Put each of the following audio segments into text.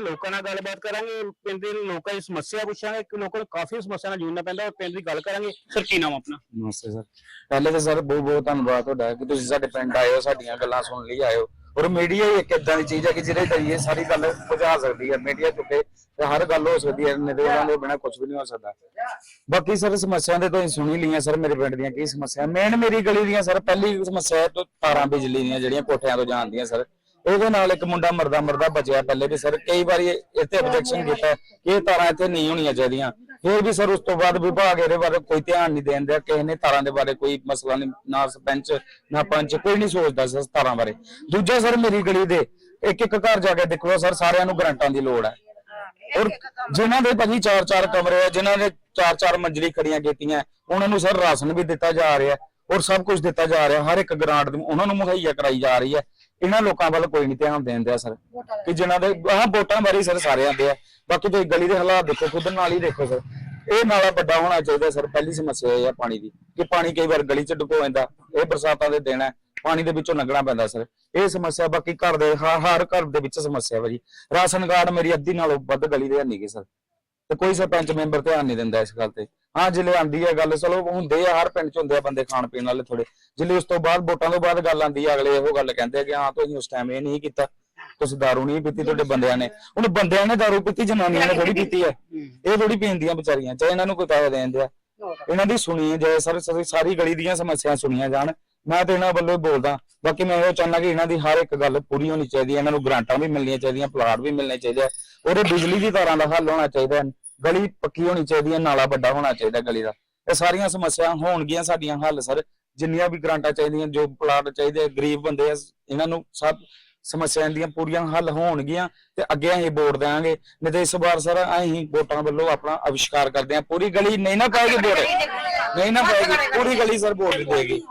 ਲੋਕਾਂ ਨਾਲ ਗੱਲਬਾਤ ਕਰਾਂਗੇ, ਪਿੰਡ ਦੇ ਲੋਕਾਂ ਦੀ ਸਮੱਸਿਆ ਪੁੱਛਾਂਗੇ ਕਿ ਲੋਕਾਂ ਨੂੰ ਕਾਫੀ ਸਮੱਸਿਆ ਨਾਲ ਜੂਝਣਾ ਪੈਂਦਾ ਔਰ ਪਿੰਡ ਦੀ ਗੱਲ ਕਰਾਂਗੇ। ਸਰ, ਕੀ ਨਾਮ ਆਪਣਾ? ਨਮਸਤੇ ਸਰ। ਪਹਿਲੇ ਤਾਂ ਸਰ, ਬਹੁਤ ਬਹੁਤ ਧੰਨਵਾਦ ਤੁਹਾਡਾ, ਕਿ ਤੁਸੀਂ ਸਾਡੇ ਪਿੰਡ ਆਏ ਹੋ, ਸਾਡੀਆਂ ਗੱਲਾਂ ਸੁਣ ਲਈ ਆਏ ਹੋ। ਔਰ ਮੀਡੀਆ ਹੀ ਇੱਕ ਇਦਾਂ ਦੀ ਚੀਜ਼ ਹੈ ਕਿ ਜਿਹਦੇ ਜਰੀਏ ਸਾਰੀ ਗੱਲ ਪਹੁੰਚਾ ਸਕਦੀ ਹੈ ਮੀਡੀਆ ਚੁੱਕੇ ਤੇ ਹਰ ਗੱਲ ਹੋ ਸਕਦੀ ਹੈ ਨਹੀਂ ਉਹਨਾਂ ਦੇ ਬਿਨਾਂ ਕੁਝ ਵੀ ਨਹੀਂ ਹੋ ਸਕਦਾ। ਬਾਕੀ ਸਰ, ਸਮੱਸਿਆ ਦੇ ਤੁਸੀਂ ਸੁਣੀ ਲਈਆਂ ਸਰ, ਮੇਰੇ ਪਿੰਡ ਦੀਆਂ ਕੀ ਸਮੱਸਿਆ। ਮੇਨ ਮੇਰੀ ਗਲੀ ਦੀਆਂ ਸਰ, ਪਹਿਲੀ ਸਮੱਸਿਆ ਹੈ ਤਾਰਾਂ ਬਿਜਲੀ ਦੀਆਂ ਜਿਹੜੀਆਂ ਕੋਠਿਆਂ ਤੋਂ ਜਾਂਦੀਆਂ ਸਰ। ਇਹਦੇ ਨਾਲ ਇੱਕ ਮੁੰਡਾ ਮਰਦਾ ਮਰਦਾ ਬਚਿਆ ਪਹਿਲੇ ਵੀ ਸਰ, ਕਈ ਵਾਰੀ ਇੱਥੇ ਆਬਜੈਕਸ਼ਨ ਕੀਤਾ ਕਿ ਇਹ ਤਾਰਾਂ ਇੱਥੇ ਨਹੀਂ ਹੋਣੀਆਂ ਚਾਹੀਦੀਆਂ। ਫਿਰ ਵੀ ਸਰ ਉਸ ਤੋਂ ਬਾਅਦ ਵਿਭਾਗ ਇਹਦੇ ਬਾਰੇ ਕੋਈ ਧਿਆਨ ਨਹੀਂ ਦੇਣ ਕਿਸੇ ਨੇ ਤਾਰਾਂ ਦੇ ਬਾਰੇ ਕੋਈ ਮਸਲਾ ਨਹੀਂ, ਨਾ ਸਰਪੰਚ ਨਾ ਪੰਚ ਕੋਈ ਨਹੀਂ ਸੋਚਦਾ ਸਰ ਤਾਰਾਂ ਬਾਰੇ। ਦੂਜਾ ਸਰ ਮੇਰੀ ਗਲੀ ਦੇ, ਇੱਕ ਇੱਕ ਘਰ ਜਾ ਕੇ ਦੇਖੋ ਸਰ, ਸਾਰਿਆਂ ਨੂੰ ਗਰੰਟਾਂ ਦੀ ਲੋੜ ਹੈ। ਔਰ ਜਿਨ੍ਹਾਂ ਦੇ ਭਾਜੀ ਚਾਰ ਚਾਰ ਕਮਰੇ ਆ, ਜਿਨ੍ਹਾਂ ਨੇ ਚਾਰ ਚਾਰ ਮੰਜ਼ਲੀ ਖੜੀਆਂ ਕੀਤੀਆਂ, ਉਹਨਾਂ ਨੂੰ ਸਰ ਰਾਸ਼ਨ ਵੀ ਦਿੱਤਾ ਜਾ ਰਿਹਾ ਔਰ ਸਭ ਕੁਝ ਦਿੱਤਾ ਜਾ ਰਿਹਾ, ਹਰ ਇੱਕ ਗ੍ਰਾਂਟ ਉਹਨਾਂ ਨੂੰ ਮੁਹੱਈਆ ਕਰਾਈ ਜਾ ਰਹੀ ਹੈ। ਇਹਨਾਂ ਲੋਕਾਂ ਵੱਲ ਕੋਈ ਨਹੀਂ ਧਿਆਨ ਦੇਣ ਸਰ। ਕਿ ਜਿਨ੍ਹਾਂ ਦੇ ਆਹ ਵੋਟਾਂ ਬਾਰੇ ਸਰ ਸਾਰੇ ਆਂਦੇ ਆ। ਬਾਕੀ ਤੁਸੀਂ ਗਲੀ ਦੇ ਹਾਲਾਤ ਦੇਖੋ ਖੁਦ ਨਾਲ ਹੀ ਦੇਖੋ ਸਰ। ਇਹ ਨਾਲਾ ਵੱਡਾ ਹੋਣਾ ਚਾਹੀਦਾ ਸਰ ਪਹਿਲੀ ਸਮੱਸਿਆ ਇਹ ਆ ਪਾਣੀ ਦੀ ਕਿ ਪਾਣੀ ਕਈ ਵਾਰ ਗਲੀ ਚ ਡੁਕੋ ਜਾਂਦਾ ਇਹ ਬਰਸਾਤਾਂ ਦੇ ਦਿਨ ਹੈ ਪਾਣੀ ਦੇ ਵਿੱਚੋਂ ਲੰਘਣਾ ਪੈਂਦਾ ਸਰ। ਇਹ ਸਮੱਸਿਆ ਬਾਕੀ ਘਰ ਦੇ ਹਰ ਹਰ ਘਰ ਦੇ ਵਿੱਚ ਸਮੱਸਿਆ ਭਾਜੀ ਰਾਸ਼ਨ ਕਾਰਡ ਮੇਰੀ ਅੱਧੀ ਨਾਲੋਂ ਵੱਧ ਗਲੀ ਦੇ ਨਹੀਂ ਗੇ ਸਰ। ਤੇ ਕੋਈ ਸਰਪੰਚ ਮੈਂਬਰ ਧਿਆਨ ਨਹੀਂ ਦਿੰਦਾ ਇਸ ਗੱਲ ਤੇ। ਹਾਂ ਜਿਲੇ ਆਂਦੀ ਹੈ ਗੱਲ ਚਲੋ ਹੁੰਦੇ ਆ ਹਰ ਪਿੰਡ ਚ ਹੁੰਦੇ ਆ ਬੰਦੇ ਖਾਣ ਪੀਣ ਵਾਲੇ ਥੋੜੇ ਜਿਲੇ ਉਸ ਤੋਂ ਬਾਅਦ ਵੋਟਾਂ ਤੋਂ ਬਾਅਦ ਗੱਲ ਆਂਦੀ ਆ ਅਗਲੇ ਇਹੋ ਗੱਲ ਕਹਿੰਦੇ ਆ ਕਿ ਹਾਂ ਤੁਸੀਂ ਉਸ ਟਾਈਮ ਇਹ ਨਹੀਂ ਕੀਤਾ। ਤੁਸੀਂ ਦਾਰੂ ਨਹੀਂ ਪੀਤੀ ਤੁਹਾਡੇ ਬੰਦਿਆਂ ਨੇ। ਹੁਣ ਬੰਦਿਆਂ ਨੇ ਦਾਰੂ ਪੀਤੀ ਜਨਾਨੀਆਂ ਨੇ ਥੋੜੀ ਪੀਤੀ ਹੈ। ਇਹ ਥੋੜੀ ਪੀਂਦੀਆਂ ਵਿਚਾਰੀਆਂ ਚਾਹੇ ਇਹਨਾਂ ਨੂੰ ਕੋਈ ਪੈਸੇ ਦੇਣ ਦਿਆ। ਇਹਨਾਂ ਦੀ ਸੁਣੀ ਜੇ ਸਰ ਸਰ- ਸਾਰੀ ਗਲੀ ਦੀਆਂ ਸਮੱਸਿਆ ਸੁਣੀਆਂ ਜਾਣ। ਮੈਂ ਤੇ ਇਹਨਾਂ ਵੱਲੋਂ ਹੀ ਬੋਲਦਾ, ਬਾਕੀ ਮੈਂ ਇਹ ਚਾਹੁੰਦਾ ਕਿ ਇਹਨਾਂ ਦੀ ਹਰ ਇੱਕ ਗੱਲ ਪੂਰੀ ਹੋਣੀ ਚਾਹੀਦੀ ਹੈ, ਇਹਨਾਂ ਨੂੰ ਗ੍ਰਾਂਟਾਂ ਵੀ ਮਿਲਣੀਆਂ ਚਾਹੀਦੀਆਂ, ਪਲਾਟ ਵੀ ਮਿਲਣੇ ਚਾਹੀਦੇ ਆ, ਉਹਦੇ ਬਿਜਲੀ ਦੀ ਤਾਰਾਂ ਦਾ ਹੱਲ ਹੋਣਾ ਚਾਹੀਦਾ ਹੈ, ਗਲੀ ਪੱਕੀ ਹੋਣੀ ਚਾਹੀਦੀ ਹੈ, ਨਾਲਾ ਵੱਡਾ ਹੋਣਾ ਚਾਹੀਦਾ ਗਲੀ ਦਾ। ਇਹ ਸਾਰੀਆਂ ਸਮੱਸਿਆ ਹੋਣਗੀਆਂ ਸਾਡੀਆਂ ਹੱਲ, ਸਰ। ਜਿੰਨੀਆਂ ਵੀ ਗ੍ਰਾਂਟਾਂ ਚਾਹੀਦੀਆਂ, ਜੋ ਪਲਾਟ ਚਾਹੀਦੇ ਗਰੀਬ ਬੰਦੇ ਆ, ਇਹਨਾਂ ਨੂੰ ਸਭ ਸਮੱਸਿਆਵਾਂ ਦੀਆਂ ਪੂਰੀਆਂ ਹੱਲ ਹੋਣਗੀਆਂ ਤੇ ਅੱਗੇ ਅਸੀਂ ਵੋਟ ਦੇਵਾਂਗੇ। ਨਹੀਂ ਤੇ ਇਸ ਵਾਰ, ਸਰ, ਅਸੀਂ ਵੋਟਾਂ ਵੱਲੋਂ ਆਪਣਾ ਅਵਿਸ਼ਕਾਰ ਕਰਦੇ ਹਾਂ। ਪੂਰੀ ਗਲੀ ਨਹੀਂ ਨਾ ਪਾਏਗੀ ਵੋਟ। ਨਹੀਂ ਨਾ ਕਹੇਗੀ ਪੂਰੀ ਗਲੀ, ਸਰ, ਵੋਟ ਦੇਗੀ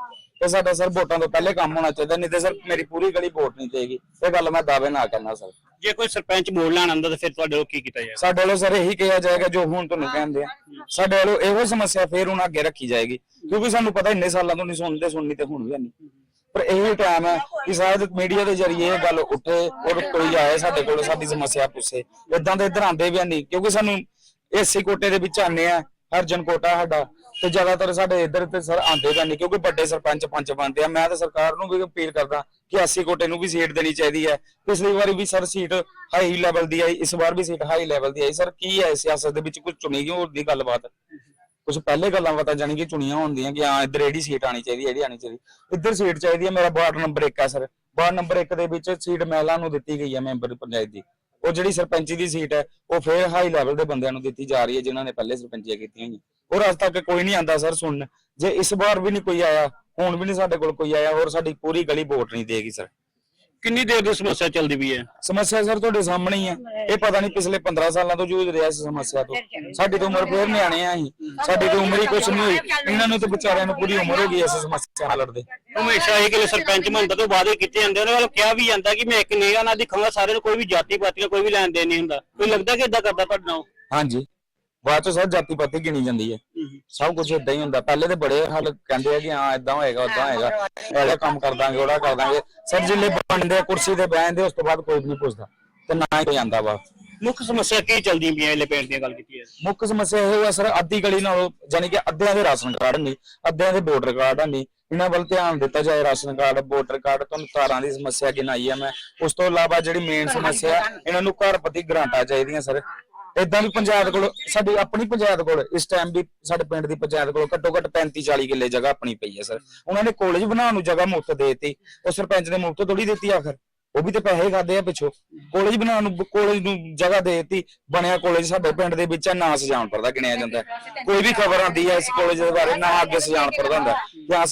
ਤੇ ਸਾਡਾ ਸਰ ਵੋਟਾਂ ਤੋਂ ਪਹਿਲੇ ਕੰਮ ਹੋਣਾ ਚਾਹੀਦਾ ਨਹੀਂ ਤੇ ਸਰ ਮੇਰੀ ਪੂਰੀ ਗਲੀ ਵੋਟ ਨਹੀਂ ਦੇਗੀ। ਇਹ ਗੱਲ ਮੈਂ ਦਾਅਵੇ ਨਾਲ ਕਰਨਾ ਸਰ। ਜੇ ਕੋਈ ਸਰਪੰਚ ਬੋਲ ਲੈਣ ਆਂਦਾ ਤਾਂ ਫਿਰ ਤੁਹਾਡੇ ਵੱਲੋਂ ਕੀ ਕੀਤਾ ਜਾਏਗਾ? ਸਾਡੇ ਵੱਲੋਂ ਸਰ ਇਹੀ ਕਿਹਾ ਜਾਏਗਾ ਜੋ ਹੁਣ ਤੁਹਾਨੂੰ ਕਹਿੰਦੇ ਆ। ਸਾਡੇ ਵੱਲੋਂ ਇਹੋ ਸਮੱਸਿਆ ਫੇਰ ਹੁਣ ਅੱਗੇ ਰੱਖੀ ਜਾਏਗੀ ਕਿਉਂਕਿ ਸਾਨੂੰ ਪਤਾ ਇੰਨੇ ਸਾਲਾਂ ਤੋਂ ਨਹੀਂ ਸੁਣਦੇ ਸੁਣਨੀ ਤੇ ਹੁਣ ਵੀ ਨਹੀਂ। ਪਰ ਇਹੀ ਟਾਈਮ ਹੈ ਕਿ ਸ਼ਾਇਦ ਮੀਡੀਆ ਦੇ ਜ਼ਰੀਏ ਇਹ ਗੱਲ ਉੱਠੇ ਔਰ ਕੋਈ ਆਏ ਸਾਡੇ ਕੋਲ ਸਾਡੀ ਸਮੱਸਿਆ ਪੁੱਛੇ। ਇਦਾਂ ਦੇ ਇਧਰ ਆਂਦੇ ਵੀ ਨਹੀਂ ਕਿਉਂਕਿ ਸਾਨੂੰ ਏਸੀ ਕੋਟੇ ਦੇ ਵਿੱਚ ਆਨੇ ਆ ਹਰਜਨ ਕੋਟਾ ਸਾਡਾ। ਤੇ ਜ਼ਿਆਦਾਤਰ ਸਾਡੇ ਇੱਧਰ ਤੇ ਸਰ ਆਂਦੇ ਵੀ ਕਿਉਂਕਿ ਵੱਡੇ ਸਰਪੰਚ ਪੰਚ ਬਣਦੇ ਆ। ਮੈਂ ਤਾਂ ਸਰਕਾਰ ਨੂੰ ਵੀ ਅਪੀਲ ਕਰਦਾ ਕਿ 80 ਕੋਟੇ ਨੂੰ ਵੀ ਸੀਟ ਦੇਣੀ ਚਾਹੀਦੀ ਹੈ। ਪਿਛਲੀ ਵਾਰੀ ਵੀ ਸਰ ਸੀਟ ਹਾਈ ਲੈਵਲ ਦੀ ਆਈ, ਇਸ ਵਾਰ ਵੀ ਸੀਟ ਹਾਈ ਲੈਵਲ ਦੀ ਆਈ। ਸਰ, ਕੀ ਹੈ ਸਿਆਸਤ ਦੇ ਵਿੱਚ? ਕੁਝ ਚੁਣੀ ਗਈ ਹੋਰ ਦੀ ਗੱਲਬਾਤ? ਕੁਝ ਪਹਿਲੇ ਗੱਲਾਂ ਪਤਾ ਜਾਣੀ ਕਿ ਚੁਣੀਆਂ ਹੁੰਦੀਆਂ ਕਿ ਹਾਂ, ਇੱਧਰ ਇਹਦੀ ਸੀਟ ਆਣੀ ਚਾਹੀਦੀ, ਇਹਦੀ ਆਣੀ ਚਾਹੀਦੀ। ਇੱਧਰ ਸੀਟ ਚਾਹੀਦੀ ਹੈ, ਮੇਰਾ ਵਾਰਡ ਨੰਬਰ 1 ਹੈ ਸਰ। ਵਾਰਡ ਨੰਬਰ 1 ਦੇ ਵਿੱਚ ਸੀਟ ਮਹਿਲਾ ਨੂੰ ਦਿੱਤੀ ਗਈ ਹੈ ਮੈਂਬਰ ਪੰਚਾਇਤ ਦੀ। ਉਹ ਜਿਹੜੀ ਸਰਪੰਚੀ ਦੀ ਸੀਟ ਹੈ, ਉਹ ਫੇਰ ਹਾਈ ਲੈਵਲ ਦੇ ਬੰਦਿਆਂ ਨੂੰ ਦਿੱਤੀ ਜਾ ਰਹੀ ਹੈ, ਜਿਨ੍ਹਾਂ ਨੇ ਪਹਿਲੇ ਸਰਪੰਚੀਆਂ ਕੀਤੀਆਂ ਹੋਈਆਂ। ਔਰ ਅੱਜ ਤੱਕ ਕੋਈ ਨਹੀਂ ਆਂਦਾ, ਸਰ, ਸੁਣਨ। ਜੇ ਇਸ ਵਾਰ ਵੀ ਨਹੀਂ ਕੋਈ ਆਇਆ, ਹੁਣ ਵੀ ਨਹੀਂ ਸਾਡੇ ਕੋਲ ਕੋਈ ਆਇਆ ਔਰ ਸਾਡੀ ਪੂਰੀ ਗਲੀ ਵੋਟ ਨਹੀਂ ਦੇਗੀ, ਸਰ। ਕਿੰਨੀ ਦੇਰ ਦੀ ਸਮੱਸਿਆ ਚੱਲਦੀ ਪਈ ਹੈ? ਸਮੱਸਿਆ ਸਰ ਤੁਹਾਡੇ ਸਾਹਮਣੇ ਹੀ ਹੈ ਇਹ ਪਤਾ ਨਹੀਂ ਪਿਛਲੇ 15 ਸਾਲਾਂ ਤੋਂ ਜੂਝ ਰਿਹਾ ਇਸ ਸਮੱਸਿਆ ਤੋਂ। ਸਾਡੀ ਤਾਂ ਉਮਰ ਫੇਰ ਨਿਆਣੇ ਆ ਅਸੀਂ। ਸਾਡੀ ਤਾਂ ਉਮਰ ਹੀ ਕੁਛ ਨਹੀਂ ਹੋਈ। ਇਹਨਾਂ ਨੂੰ ਤਾਂ ਵਿਚਾਰਿਆਂ ਨੂੰ ਪੂਰੀ ਉਮਰ ਹੋ ਗਈ ਇਸ ਸਮੱਸਿਆ ਨਾਲ ਲੜਦੇ। ਹਮੇਸ਼ਾ ਇਹ ਕਿ ਸਰਪੰਚ ਮੰਤਰ ਤੋਂ ਵਾਅਦੇ ਕੀਤੇ ਜਾਂਦੇ ਉਹਨਾਂ ਵੱਲੋਂ ਕਿਹਾ ਵੀ ਜਾਂਦਾ ਕਿ ਮੈਂ ਇੱਕ ਨਿਗਾਹ ਨਾਲ ਦਿਖਾਂਗਾ ਸਾਰਿਆਂ ਨੂੰ ਕੋਈ ਵੀ ਜਾਤੀ ਪਾਤੀ ਨਾਲ ਕੋਈ ਵੀ ਲੈਣ ਦੇਣ ਨਹੀਂ ਹੁੰਦਾ। ਕੋਈ ਲੱਗਦਾ ਕਿ ਇਦਾਂ ਕਰਦਾ ਤੁਹਾਡੇ ਨਾਲ? ਹਾਂਜੀ। ਬਾਅਦ ਚ ਸਰ ਜਾਤੀ ਪਾਤੀ ਗਿਣੀ ਜਾਂਦੀ ਹੈ। ਸਭ ਕੁਝ ਇਦਾਂ ਹੀ ਹੁੰਦਾ। ਪਹਿਲੇ ਤੇ ਬੜੇ ਹੱਲ ਕਹਿੰਦੇ ਆ ਕਿ ਹਾਂ ਇਦਾਂ ਹੋਏਗਾ ਉਦਾਂ ਹੋਏਗਾ। ਇਹਦਾ ਕੰਮ ਕਰ ਦਾਂਗੇ ਉਹਦਾ ਕਰ ਦਾਂਗੇ। ਸਰ ਜਿੱਲੇ ਬਣਦੇ ਕੁਰਸੀ ਤੇ ਬਹਿੰਦੇ ਉਸ ਤੋਂ ਬਾਅਦ ਕੋਈ ਨਹੀਂ ਪੁੱਛਦਾ। ਤੇ ਨਾ ਹੀ ਕੋਈ ਆਂਦਾ ਵਾ ਮੁੱਖ ਸਮੱਸਿਆ ਕੀ ਚੱਲਦੀਆਂ ਪਈਆਂ ਇਹਲੇ ਪਿੰਡ ਦੀਆਂ ਗੱਲ ਕੀਤੀ ਹੈ? ਮੁੱਖ ਸਮੱਸਿਆ ਇਹ ਹੈ ਸਰ ਅੱਧੀ ਗਲੀ ਨਾਲੋਂ ਯਾਨੀ ਕਿ ਅੱਧਿਆਂ ਦੇ ਰਾਸ਼ਨ ਕਾਰਡ ਨਹੀਂ ਅੱਧਿਆਂ ਦੇ ਵੋਟਰ ਕਾਰਡ ਨਹੀਂ। ਇਹਨਾਂ ਵੱਲ ਧਿਆਨ ਦਿੱਤਾ ਜਾਏ ਰਾਸ਼ਨ ਕਾਰਡ ਵੋਟਰ ਕਾਰਡ ਤੁਹਾਨੂੰ ਤਾਰਾਂ ਦੀ ਸਮੱਸਿਆ ਗਿਣਾਈ ਹੈ ਮੈਂ। ਉਸ ਤੋਂ ਇਲਾਵਾ ਜਿਹੜੀ ਮੇਨ ਸਮੱਸਿਆ ਹੈ, ਇਹਨਾਂ ਨੂੰ ਘਰ ਪ੍ਰਤੀ ਗ੍ਰਾਂਟਾਂ ਚਾਹੀਦੀਆਂ ਸਰ। ਇਦਾਂ ਵੀ ਪੰਚਾਇਤ ਕੋਲ, ਸਾਡੀ ਆਪਣੀ ਪੰਚਾਇਤ ਕੋਲ, ਇਸ ਟਾਈਮ ਵੀ ਸਾਡੇ ਪਿੰਡ ਦੀ ਪੰਚਾਇਤ ਕੋਲ ਘੱਟੋ ਘੱਟ 35 40 ਕਿੱਲੇ ਜਗ੍ਹਾ ਆਪਣੀ ਪਈ ਹੈ ਸਰ ਉਹਨਾਂ ਨੇ ਕਾਲਜ ਬਣਾਉਣ ਨੂੰ ਜਗ੍ਹਾ ਮੁਫਤ ਦੇਤੀ। ਉਹ ਸਰਪੰਚ ਨੇ ਮੁਫਤ ਥੋੜੀ ਦਿੱਤੀ ਆਖਰ। ਉਹ ਵੀ ਤੇ ਪੈਸੇ ਖਾਦੇ ਆ ਪਿੱਛੋਂ। ਕਾਲਜ ਬਣਾਉਣ ਨੂੰ ਕਾਲਜ ਨੂੰ ਜਗ੍ਹਾ ਦੇ ਦਿੱਤੀ। ਬਣਿਆ ਕਾਲਜ ਸਾਡੇ ਪਿੰਡ ਦੇ ਵਿੱਚ ਨਾ ਸੁਜਾਨਪੁਰ ਦਾ ਗਿਣਿਆ ਜਾਂਦਾ। ਕੋਈ ਵੀ ਖਬਰ ਆਉਂਦੀ ਹੈ ਇਸ ਕਾਲਜ ਦੇ ਬਾਰੇ, ਨਾ ਅੱਗੇ ਸੁਜਾਨਪੁਰ ਦਾ ਹੁੰਦਾ। ਕਿ ਆ